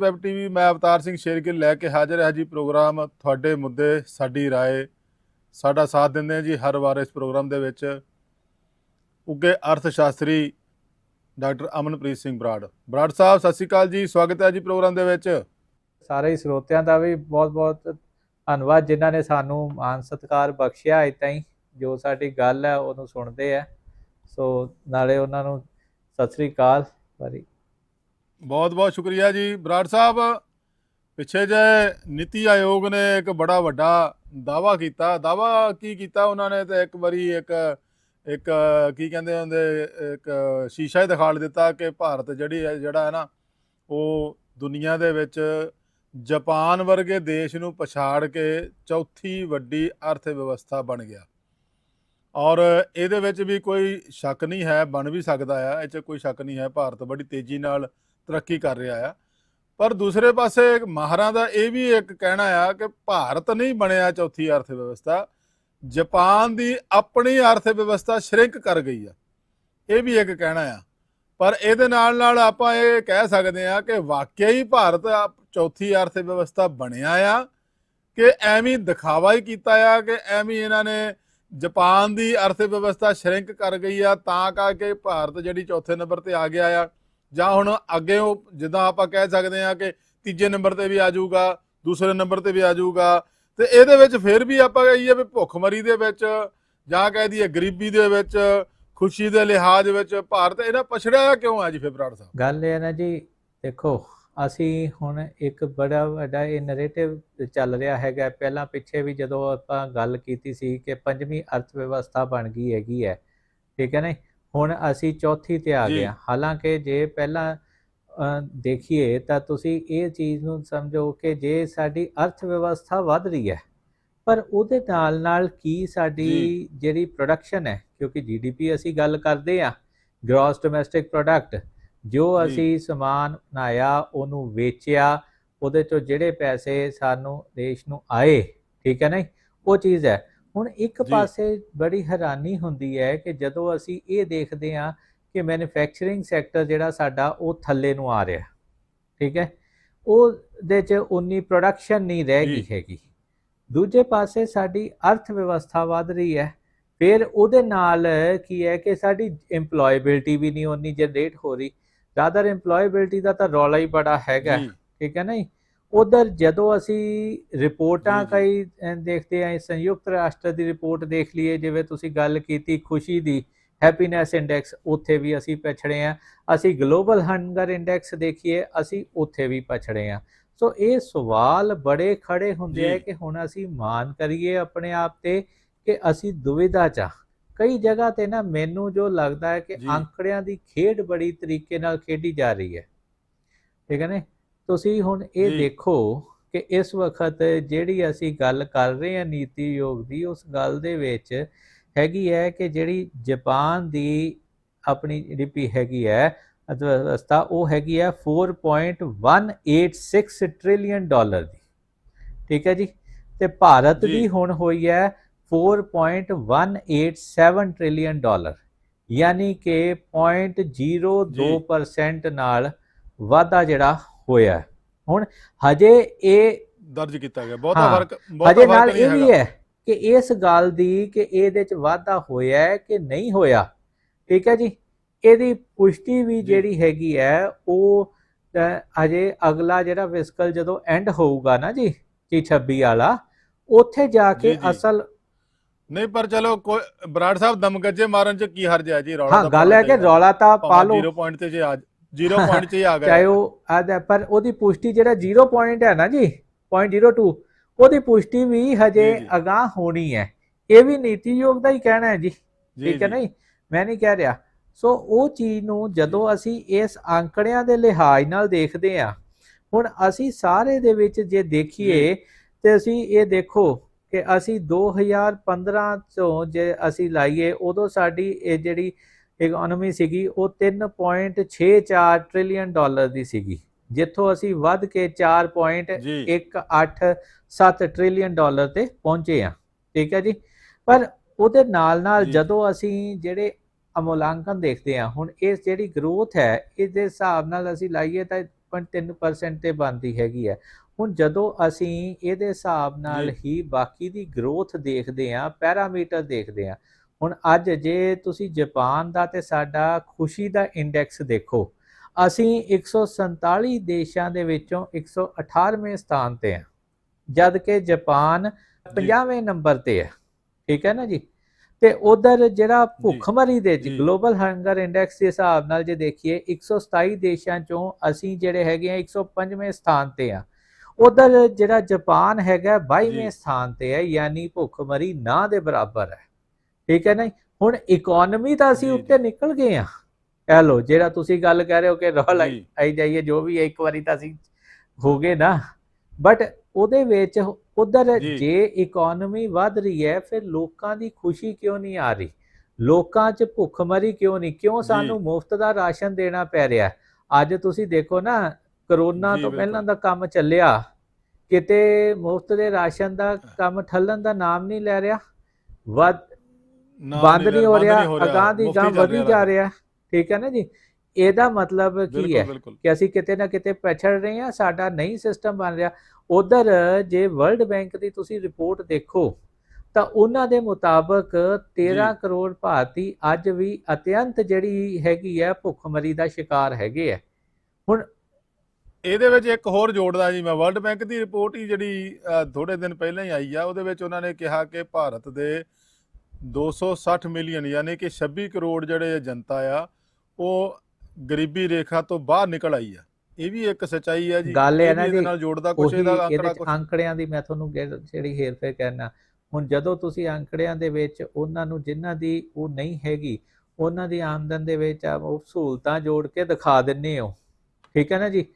Web TV ਮੈਂ ਅਵਤਾਰ ਸਿੰਘ ਸ਼ੇਰਗਿੱਲ ਲੈ ਕੇ ਹਾਜ਼ਰ ਹਾਂ ਜੀ ਪ੍ਰੋਗਰਾਮ ਤੁਹਾਡੇ ਮੁੱਦੇ ਸਾਡੀ رائے ਸਾਡਾ ਸਾਥ ਦਿੰਦੇ ਆ ਜੀ ਹਰ ਵਾਰ ਇਸ ਪ੍ਰੋਗਰਾਮ ਦੇ ਵਿੱਚ ਉੱਗੇ ਅਰਥ ਸ਼ਾਸਤਰੀ ਡਾਕਟਰ ਅਮਨਪ੍ਰੀਤ ਸਿੰਘ ਬਰਾੜ ਬਰਾੜ ਸਾਹਿਬ ਸਤਿ ਸ਼੍ਰੀ ਅਕਾਲ ਜੀ ਸਵਾਗਤ ਹੈ ਜੀ ਪ੍ਰੋਗਰਾਮ ਦੇ ਵਿੱਚ ਸਾਰੇ ਹੀ ਸਰੋਤਿਆਂ ਦਾ ਵੀ ਬਹੁਤ-ਬਹੁਤ ਧੰਨਵਾਦ ਜਿਨ੍ਹਾਂ ਨੇ ਸਾਨੂੰ ਮਾਨ ਸਤਿਕਾਰ ਬਖਸ਼ਿਆ ਇਤਾਂ ਹੀ ਜੋ ਸਾਡੀ ਗੱਲ ਹੈ ਉਹਨੂੰ ਸੁਣਦੇ ਆ ਸੋ ਨਾਲੇ ਉਹਨਾਂ ਨੂੰ ਸਤਿ ਸ੍ਰੀ ਅਕਾਲ ਵਾਰੀ ਬਹੁਤ ਬਹੁਤ ਸ਼ੁਕਰੀਆ ਜੀ। ਬਰਾੜ ਸਾਹਿਬ, ਪਿੱਛੇ ਜੇ ਨੀਤੀ ਆਯੋਗ ਨੇ ਇੱਕ ਬੜਾ ਵੱਡਾ ਦਾਵਾ ਕੀਤਾ। ਦਾਵਾ ਕੀ ਕੀਤਾ ਉਹਨਾਂ ਨੇ ਤੇ ਇੱਕ ਵਾਰੀ ਇੱਕ ਇੱਕ ਕੀ ਕਹਿੰਦੇ ਹੁੰਦੇ ਇੱਕ ਸ਼ੀਸ਼ਾ ਹੀ ਦਿਖਾਲ ਦਿੱਤਾ ਕਿ ਭਾਰਤ ਜਿਹੜੀ ਹੈ, ਜਿਹੜਾ ਹੈ ਨਾ, ਉਹ ਦੁਨੀਆ ਦੇ ਵਿੱਚ ਜਾਪਾਨ ਵਰਗੇ ਦੇਸ਼ ਨੂੰ ਪਛਾੜ ਕੇ ਚੌਥੀ ਵੱਡੀ ਅਰਥ ਵਿਵਸਥਾ ਬਣ ਗਿਆ। ਔਰ ਇਹਦੇ ਵਿੱਚ ਵੀ ਕੋਈ ਸ਼ੱਕ ਨਹੀਂ ਹੈ, ਬਣ ਵੀ ਸਕਦਾ ਆ। ਇਹ 'ਚ ਕੋਈ ਸ਼ੱਕ ਨਹੀਂ ਹੈ। ਭਾਰਤ ਬੜੀ ਤੇਜ਼ੀ ਨਾਲ ਤਰੱਕੀ ਕਰ ਰਿਹਾ ਆ। ਪਰ ਦੂਸਰੇ ਪਾਸੇ ਮਾਹਰਾਂ ਦਾ ਇਹ ਵੀ ਇੱਕ ਕਹਿਣਾ ਆ ਕਿ ਭਾਰਤ ਨਹੀਂ ਬਣਿਆ ਚੌਥੀ ਅਰਥ ਵਿਵਸਥਾ ਜਾਪਾਨ ਦੀ ਆਪਣੀ ਅਰਥ ਵਿਵਸਥਾ ਸ਼ਰਿੰਕ ਕਰ ਗਈ ਆ। ਇਹ ਵੀ ਇੱਕ ਕਹਿਣਾ ਆ। ਪਰ ਇਹਦੇ ਨਾਲ ਨਾਲ ਆਪਾਂ ਇਹ ਕਹਿ ਸਕਦੇ ਆ ਕਿ ਵਾਕਿਆ ਹੀ ਭਾਰਤ ਆਪ- ਚੌਥੀ ਅਰਥ ਵਿਵਸਥਾ ਬਣਿਆ ਆ ਕਿ ਐਵੇਂ ਦਿਖਾਵਾ ਹੀ ਕੀਤਾ ਆ ਕਿ ਐਵੇਂ ਇਹਨਾਂ ਨੇ ਜਾਪਾਨ ਦੀ ਅਰਥ ਵਿਵਸਥਾ ਸ਼ਰਿੰਕ ਕਰ ਗਈ ਆ ਤਾਂ ਕਰਕੇ ਭਾਰਤ ਜਿਹੜੀ ਚੌਥੇ ਨੰਬਰ ਤੇ ਆ ਗਿਆ ਆ। ਜਾਂ ਹੁਣ ਅੱਗੇ ਉਹ ਜਿੱਦਾਂ ਆਪਾਂ ਕਹਿ ਸਕਦੇ ਆ ਕਿ ਤੀਜੇ ਨੰਬਰ ਤੇ ਵੀ ਆ ਜਾਊਗਾ, ਦੂਸਰੇ ਨੰਬਰ ਤੇ ਵੀ ਆ ਜਾਊਗਾ, ਤੇ ਇਹਦੇ ਵਿੱਚ ਫਿਰ ਵੀ ਆਪਾਂ ਕਹੀਏ ਵੀ ਭੁੱਖਮਰੀ ਦੇ ਵਿੱਚ ਜਾਂ ਕਹਿ ਦਈਏ ਗਰੀਬੀ ਦੇ ਵਿੱਚ, ਖੁਸ਼ੀ ਦੇ ਲਿਹਾਜ਼ ਵਿੱਚ ਭਾਰਤ ਇਹਨਾਂ ਪਛੜਿਆ ਕਿਉਂ ਆ ਜੀ ਫੇਬਰਾੜ ਸਾਹਿਬ? ਗੱਲ ਇਹ ਨਾ ਜੀ, ਦੇਖੋ, ਅਸੀਂ ਹੁਣ ਇੱਕ ਬੜਾ ਵੱਡਾ ਇਹ ਨੈਰੇਟਿਵ ਚੱਲ ਰਿਹਾ ਹੈਗਾ। ਪਹਿਲਾਂ ਪਿੱਛੇ ਵੀ ਜਦੋਂ ਆਪਾਂ ਗੱਲ ਕੀਤੀ ਸੀ ਕਿ ਪੰਜਵੀਂ ਅਰਥ ਵਿਵਸਥਾ ਬਣ ਗਈ ਹੈਗੀ ਹੈ, ਠੀਕ ਹੈ ਨਾ ਹੁਣ ਅਸੀਂ ਚੌਥੀ ਤੇ ਆ। ਗਏ। ਹਾਲਾਂਕਿ ਜੇ ਪਹਿਲਾਂ ਦੇਖੀਏ ਤਾਂ ਤੁਸੀਂ ਇਹ ਚੀਜ਼ ਨੂੰ ਸਮਝੋ ਕਿ ਜੇ ਸਾਡੀ ਅਰਥ ਵਿਵਸਥਾ ਵੱਧ ਰਹੀ ਹੈ ਪਰ ਉਹਦੇ ਨਾਲ ਨਾਲ ਕੀ ਸਾਡੀ। ਜਿਹੜੀ ਪ੍ਰੋਡਕਸ਼ਨ ਹੈ ਕਿਉਂਕਿ ਜੀਡੀਪੀ ਅਸੀਂ ਗੱਲ ਕਰਦੇ ਆ ਗ੍ਰੋਸ ਡੋਮੈਸਟਿਕ ਪ੍ਰੋਡਕਟ ਜੋ ਜੀ। ਅਸੀਂ ਸਮਾਨ ਬਣਾਇਆ ਉਹਨੂੰ ਵੇਚਿਆ ਉਹਦੇ ਚੋਂ ਜਿਹੜੇ ਪੈਸੇ ਸਾਨੂੰ ਦੇਸ਼ ਨੂੰ ਆਏ ਠੀਕ ਹੈ ਨਾ ਉਹ ਚੀਜ਼ ਹੈ ਹੁਣ ਇੱਕ। ਪਾਸੇ ਬੜੀ ਹੈਰਾਨੀ ਹੁੰਦੀ ਹੈ ਕਿ ਜਦੋਂ ਅਸੀਂ ਇਹ ਦੇਖਦੇ ਹਾਂ ਕਿ ਮੈਨੂਫੈਕਚਰਿੰਗ ਸੈਕਟਰ ਜਿਹੜਾ ਸਾਡਾ ਉਹ ਥੱਲੇ ਨੂੰ ਆ ਰਿਹਾ ਠੀਕ ਹੈ? ਉਹਦੇ ਚ ਉਨੀ ਪ੍ਰੋਡਕਸ਼ਨ ਨਹੀਂ ਰਹਿ ਗਈ। ਹੈਗੀ। ਦੂਜੇ ਪਾਸੇ ਸਾਡੀ ਅਰਥ ਵਿਵਸਥਾ ਵੱਧ ਰਹੀ ਹੈ। ਫਿਰ ਉਹਦੇ ਨਾਲ ਕੀ ਹੈ ਕਿ ਸਾਡੀ EMPLOYABILITY ਵੀ ਨਹੀਂ ਉਨੀ ਜਨਰੇਟ ਹੋ ਰਹੀ। ਰਾਦਰ EMPLOYABILITY ਦਾ ਤਾਂ ਰੌਲਾ ਹੀ ਬੜਾ ਹੈਗਾ ਠੀਕ ਹੈ ਨਹੀਂ? ਉਧਰ ਜਦੋਂ ਅਸੀਂ ਰਿਪੋਰਟਾਂ। ਕਈ ਦੇਖਦੇ ਆਂ ਸੰਯੁਕਤ ਰਾਸ਼ਟਰ ਦੀ ਰਿਪੋਰਟ ਦੇਖ ਲਈਏ ਜਿਵੇਂ ਤੁਸੀਂ ਗੱਲ ਕੀਤੀ ਖੁਸ਼ੀ ਦੀ ਹੈਪੀਨੈਸ ਇੰਡੈਕਸ ਉੱਥੇ ਵੀ ਅਸੀਂ ਪਛੜੇ ਆਂ ਅਸੀਂ ਗਲੋਬਲ ਹੰਗਰ ਇੰਡੈਕਸ ਦੇਖੀਏ ਅਸੀਂ ਉੱਥੇ ਵੀ ਪਛੜੇ ਆਂ ਸੋ ਇਹ ਸਵਾਲ ਬੜੇ ਖੜੇ ਹੁੰਦੇ ਆ। ਕਿ ਹੁਣ ਅਸੀਂ ਮਾਨ ਕਰੀਏ ਆਪਣੇ ਆਪ ਤੇ ਕਿ ਅਸੀਂ ਦੁਵਿਧਾ ਚ। ਕਈ ਜਗ੍ਹਾ ਤੇ ਨਾ ਮੈਨੂੰ ਜੋ ਲੱਗਦਾ ਹੈ ਕਿ। ਅੰਕੜਿਆਂ ਦੀ ਖੇਡ ਬੜੀ ਤਰੀਕੇ ਨਾਲ ਖੇਡੀ ਜਾ ਰਹੀ ਹੈ ਠੀਕ ਹੈ ਨੇ ਤੁਸੀਂ ਹੁਣ ਇਹ। ਦੇਖੋ ਕਿ ਇਸ ਵਕਤ ਜਿਹੜੀ ਅਸੀਂ ਗੱਲ ਕਰ ਰਹੇ ਹਾਂ ਨੀਤੀ ਆਯੋਗ ਦੀ ਉਸ ਗੱਲ ਦੇ ਵਿੱਚ ਹੈਗੀ ਹੈ ਕਿ ਜਿਹੜੀ ਜਾਪਾਨ ਦੀ ਆਪਣੀ ਜੀਡੀਪੀ ਹੈਗੀ ਹੈ ਅਰਥਵਿਵਸਥਾ ਉਹ ਹੈਗੀ ਹੈ 4.186 ਟ੍ਰਿਲੀਅਨ ਡਾਲਰ ਦੀ ਠੀਕ ਹੈ ਜੀ ਤੇ ਭਾਰਤ। ਦੀ ਹੁਣ ਹੋਈ ਹੈ 4.187 ਟ੍ਰਿਲੀਅਨ ਡਾਲਰ ਯਾਨੀ ਕਿ 0.02% ਨਾਲ ਵਾਧਾ ਜਿਹੜਾ ਹੋਇਆ। ਹੁਣ ਹਜੇ ਇਹ ਦਰਜ ਕੀਤਾ ਗਿਆ ਬਹੁਤਾ ਫ਼ਰਕ ਬਹੁਤਾ ਹਜੇ ਨਾਲ ਇਹ ਵੀ। ਹੈ ਕਿ ਇਸ ਗੱਲ ਦੀ ਕਿ ਇਹਦੇ ਚ ਵਾਧਾ ਹੋਇਆ ਹੈ ਕਿ ਨਹੀਂ ਹੋਇਆ ਠੀਕ ਹੈ ਜੀ ਇਹਦੀ ਪੁਸ਼ਟੀ ਵੀ। ਜਿਹੜੀ ਹੈਗੀ ਹੈ ਉਹ ਅ, ਹਜੇ ਅਗਲਾ ਜਿਹੜਾ ਫਿਸਕਲ ਜਦੋਂ ਐਂਡ ਹੋਊਗਾ ਨਾ ਜੀ ਜੀ 26 ਵਾਲਾ ਉੱਥੇ ਜਾ ਕੇ। ਅਸਲ ਨਹੀਂ ਪਰ ਚਲੋ ਕੋਈ ਬਰਾੜ ਸਾਹਿਬ ਦਮਗੱਜੇ ਮਾਰਨ ਚ ਕੀ ਹਰਜ ਹੈ ਜੀ ਰੌਲਾ ਹਾਂ ਗੱਲ ਹੈ ਕਿ ਰੌਲਾ ਤਾਂ। ਪਾ ਲਓ 0 ਪੁਆਇੰਟ ਤੇ ਜੇ ਆ 0 ਪੁਆਇੰਟ ਚ ਹੀ ਆ ਗਿਆ। ਚਾਹੇ ਉਹ ਆਦਾ ਪਰ ਉਹਦੀ ਪੁਸ਼ਟੀ ਜਿਹੜਾ 0 ਪੁਆਇੰਟ ਹੈ ਨਾ ਜੀ 0.02 ਉਹਦੀ ਪੁਸ਼ਟੀ ਵੀ ਹਜੇ। ਅਗਾਹ ਹੋਣੀ ਹੈ। ਇਹ ਵੀ ਨੀਤੀ ਯੋਗ ਦਾ ਹੀ ਕਹਿਣਾ ਹੈ ਜੀ। ਠੀਕ ਹੈ। ਨਹੀਂ ਮੈਂ ਨਹੀਂ ਕਹਿ ਰਿਹਾ। ਸੋ ਉਹ ਚੀਜ਼ ਨੂੰ ਜਦੋਂ ਅਸੀਂ ਇਸ ਅੰਕੜਿਆਂ ਦੇ ਲਿਹਾਜ਼ ਨਾਲ ਦੇਖਦੇ ਹਾਂ ਹੁਣ ਅਸੀਂ ਸਾਰੇ ਦੇ ਵਿੱਚ ਜੇ ਦੇਖੀਏ ਤੇ ਅਸੀਂ ਇਹ ਦੇਖੋ ਕਿ ਅਸੀਂ 2015 ਤੋਂ ਜੇ ਅਸੀਂ ਲਾਈਏ ਉਦੋਂ ਸਾਡੀ ਇਹ ਜਿਹੜੀ ਇਕਨੋਮੀ ਸੀਗੀ ਉਹ 3.64 ਟ੍ਰਿਲੀਅਨ ਡਾਲਰ ਦੀ ਸੀਗੀ। ਜਿੱਥੋਂ ਅਸੀਂ ਵੱਧ ਕੇ 4.187 ਜੀ ਟ੍ਰਿਲੀਅਨ ਡਾਲਰ ਤੇ ਪਹੁੰਚੇ ਆ ਠੀਕ ਹੈ ਜੀ? ਪਰ ਉਹਦੇ ਨਾਲ ਨਾਲ। ਜਦੋਂ ਅਸੀਂ ਜਿਹੜੇ ਅਮੁਲਾਂਕਨ ਦੇਖਦੇ ਹਾਂ ਹੁਣ ਇਹ ਜਿਹੜੀ ਗਰੋਥ ਹੈ ਇਸ ਦੇ ਹਿਸਾਬ ਨਾਲ ਅਸੀਂ ਲਾਈਏ ਤਾਂ 8.3% ਤੇ ਬਣਦੀ ਹੈਗੀ ਹੈ। ਹੁਣ ਜਦੋਂ ਅਸੀਂ ਇਹਦੇ ਹਿਸਾਬ ਨਾਲ। ਹੀ ਬਾਕੀ ਦੀ ਗਰੋਥ ਦੇਖਦੇ ਆ ਪੈਰਾਮੀਟਰ ਦੇਖਦੇ ਆ ਹੁਣ ਅੱਜ ਜੇ ਤੁਸੀਂ ਜਾਪਾਨ ਦਾ ਤੇ ਸਾਡਾ ਖੁਸ਼ੀ ਦਾ ਇੰਡੈਕਸ ਦੇਖੋ ਅਸੀਂ 147 ਦੇਸ਼ਾਂ ਦੇ ਵਿੱਚੋਂ 118ਵੇਂ ਸਥਾਨ ਤੇ ਆ ਜਦ ਕਿ ਜਾਪਾਨ 50ਵੇਂ ਨੰਬਰ ਤੇ ਹੈ। ਠੀਕ ਹੈ ਨਾ ਜੀ? ਤੇ ਉਧਰ ਜਿਹੜਾ ਭੁੱਖਮਰੀ ਦੇ ਜੀ। ਗਲੋਬਲ ਹੰਗਰ ਇੰਡੈਕਸ ਦੇ ਹਿਸਾਬ ਨਾਲ ਜੇ ਦੇਖੀਏ 127 ਦੇਸ਼ਾਂ ਚੋਂ ਅਸੀਂ ਜਿਹੜੇ ਹੈਗੇ ਆ 105ਵੇਂ ਸਥਾਨ ਤੇ ਆ ਉਧਰ ਜਿਹੜਾ ਜਾਪਾਨ ਹੈਗਾ 22ਵੇਂ ਜੀ। ਸਥਾਨ ਤੇ ਹੈ ਯਾਨੀ ਭੁੱਖਮਰੀ ਨਾ ਦੇ ਬਰਾਬਰ ਹੈ। ਠੀਕ ਹੈ ਨਾ? ਹੁਣ ਇਕਨੋਮੀ ਤਾਂ ਅਸੀਂ ਉੱਤੇ। ਨਿਕਲ ਗਏ ਆ ਕਹਿ ਲੋ ਜਿਹੜਾ ਤੁਸੀਂ ਗੱਲ ਕਰ ਰਹੇ ਹੋ ਕਿ ਰੋਲ। ਆਈ ਜਾਈਏ ਜੋ ਵੀ ਹੈ ਇੱਕ ਵਾਰੀ ਤਾਂ ਅਸੀਂ ਹੋ ਗਏ ਨਾ ਬਟ ਉਹਦੇ ਵਿੱਚ ਉਧਰ ਜੀ। ਇਕਨੋਮੀ ਵੱਧ ਰਹੀ ਹੈ ਫਿਰ ਲੋਕਾਂ ਦੀ ਖੁਸ਼ੀ ਕਿਉਂ ਨਹੀਂ ਆ ਰਹੀ ਲੋਕਾਂ 'ਚ ਭੁੱਖਮਰੀ ਕਿਉਂ ਨਹੀਂ ਕਿਉਂ ਸਾਨੂੰ ਮੁਫਤ ਦਾ ਰਾਸ਼ਨ ਦੇਣਾ ਪੈ ਰਿਹਾ? ਅੱਜ ਤੁਸੀਂ ਦੇਖੋ ਨਾ ਕਰੋਨਾ ਤੋਂ। ਪਹਿਲਾਂ ਦਾ ਕੰਮ ਚੱਲਿਆ ਕਿਤੇ ਮੁਫਤ ਦੇ ਰਾਸ਼ਨ ਦਾ ਕੰਮ ਠੱਲਣ ਦਾ ਨਾਮ ਨਹੀਂ ਲੈ ਰਿਹਾ ਵੱਧ ਬੰਦ ਨਹੀਂ ਹੋ ਰਿਹਾ ਅਗਾਂਹ ਦੀ ਚੱਲ ਵਧੀ ਜਾ ਰਿਹਾ ਠੀਕ ਹੈ ਨਾ ਜੀ? ਇਹਦਾ ਮਤਲਬ ਕੀ ਹੈ ਕਿ ਅਸੀਂ ਕਿਤੇ ਨਾ ਕਿਤੇ ਪਛੜ ਰਹੇ ਹਾਂ ਸਾਡਾ ਨਹੀਂ ਸਿਸਟਮ ਬਣ ਰਿਹਾ। ਉਧਰ ਜੇ ਵਰਲਡ ਬੈਂਕ ਦੀ ਤੁਸੀਂ ਰਿਪੋਰਟ ਦੇਖੋ ਤਾਂ ਉਹਨਾਂ ਦੇ ਮੁਤਾਬਕ 13 ਜੀ। ਕਰੋੜ ਭਾਰਤੀ ਅੱਜ ਵੀ ਅਤਿਅੰਤ ਜਿਹੜੀ ਹੈਗੀ ਹੈ ਭੁੱਖਮਰੀ ਦਾ ਸ਼ਿਕਾਰ ਹੈਗੇ ਆ। ਇਹਦੇ ਵਿੱਚ ਇੱਕ ਹੋਰ ਜੋੜਦਾ ਜੀ ਮੈਂ ਵਰਲਡ ਬੈਂਕ ਦੀ ਰਿਪੋਰਟ ਹੀ ਜਿਹੜੀ ਥੋੜੇ ਦਿਨ ਪਹਿਲਾਂ ਹੀ ਆਈ ਆ ਉਹਦੇ ਵਿੱਚ ਉਹਨਾਂ ਨੇ ਕਿਹਾ ਕਿ ਭਾਰਤ ਦੇ 260 ਮਿਲੀਅਨ ਯਾਨੀ ਕਿ 26 ਕਰੋੜ ਜਿਹੜੇ ਜਨਤਾ ਆ ਉਹ ਗਰੀਬੀ ਰੇਖਾ ਤੋਂ ਬਾਹਰ ਨਿਕਲ ਆਈ ਆ। ਇਹ ਵੀ ਇੱਕ ਸਚਾਈ ਹੈ ਜੀ। ਗੱਲ ਇਹ ਨਾ ਜੀ, ਨਾਲ ਜੋੜਦਾ ਕੁਛ ਇਹਦਾ ਚ ਕੁਛ। ਅੰਕੜਿਆਂ ਦੀ ਮੈਂ ਤੁਹਾਨੂੰ ਜਿਹੜੀ ਹੇਰਫੇਰ ਕਹਿਣਾ ਹੁਣ ਜਦੋਂ ਤੁਸੀਂ ਅੰਕੜਿਆਂ ਦੇ ਵਿੱਚ ਉਹਨਾਂ ਨੂੰ ਜਿਨ੍ਹਾਂ ਦੀ ਉਹ ਨਹੀਂ ਹੈਗੀ ਉਹਨਾਂ ਦੀ ਆਮਦਨ ਦੇ ਵਿੱਚ ਆ ਉਹ ਸਹੂਲਤਾਂ ਜੋੜ ਕੇ ਦਿਖਾ ਦਿੰਨੇ ਹੋ। ਠੀਕ ਹੈ ਨਾ ਜੀ?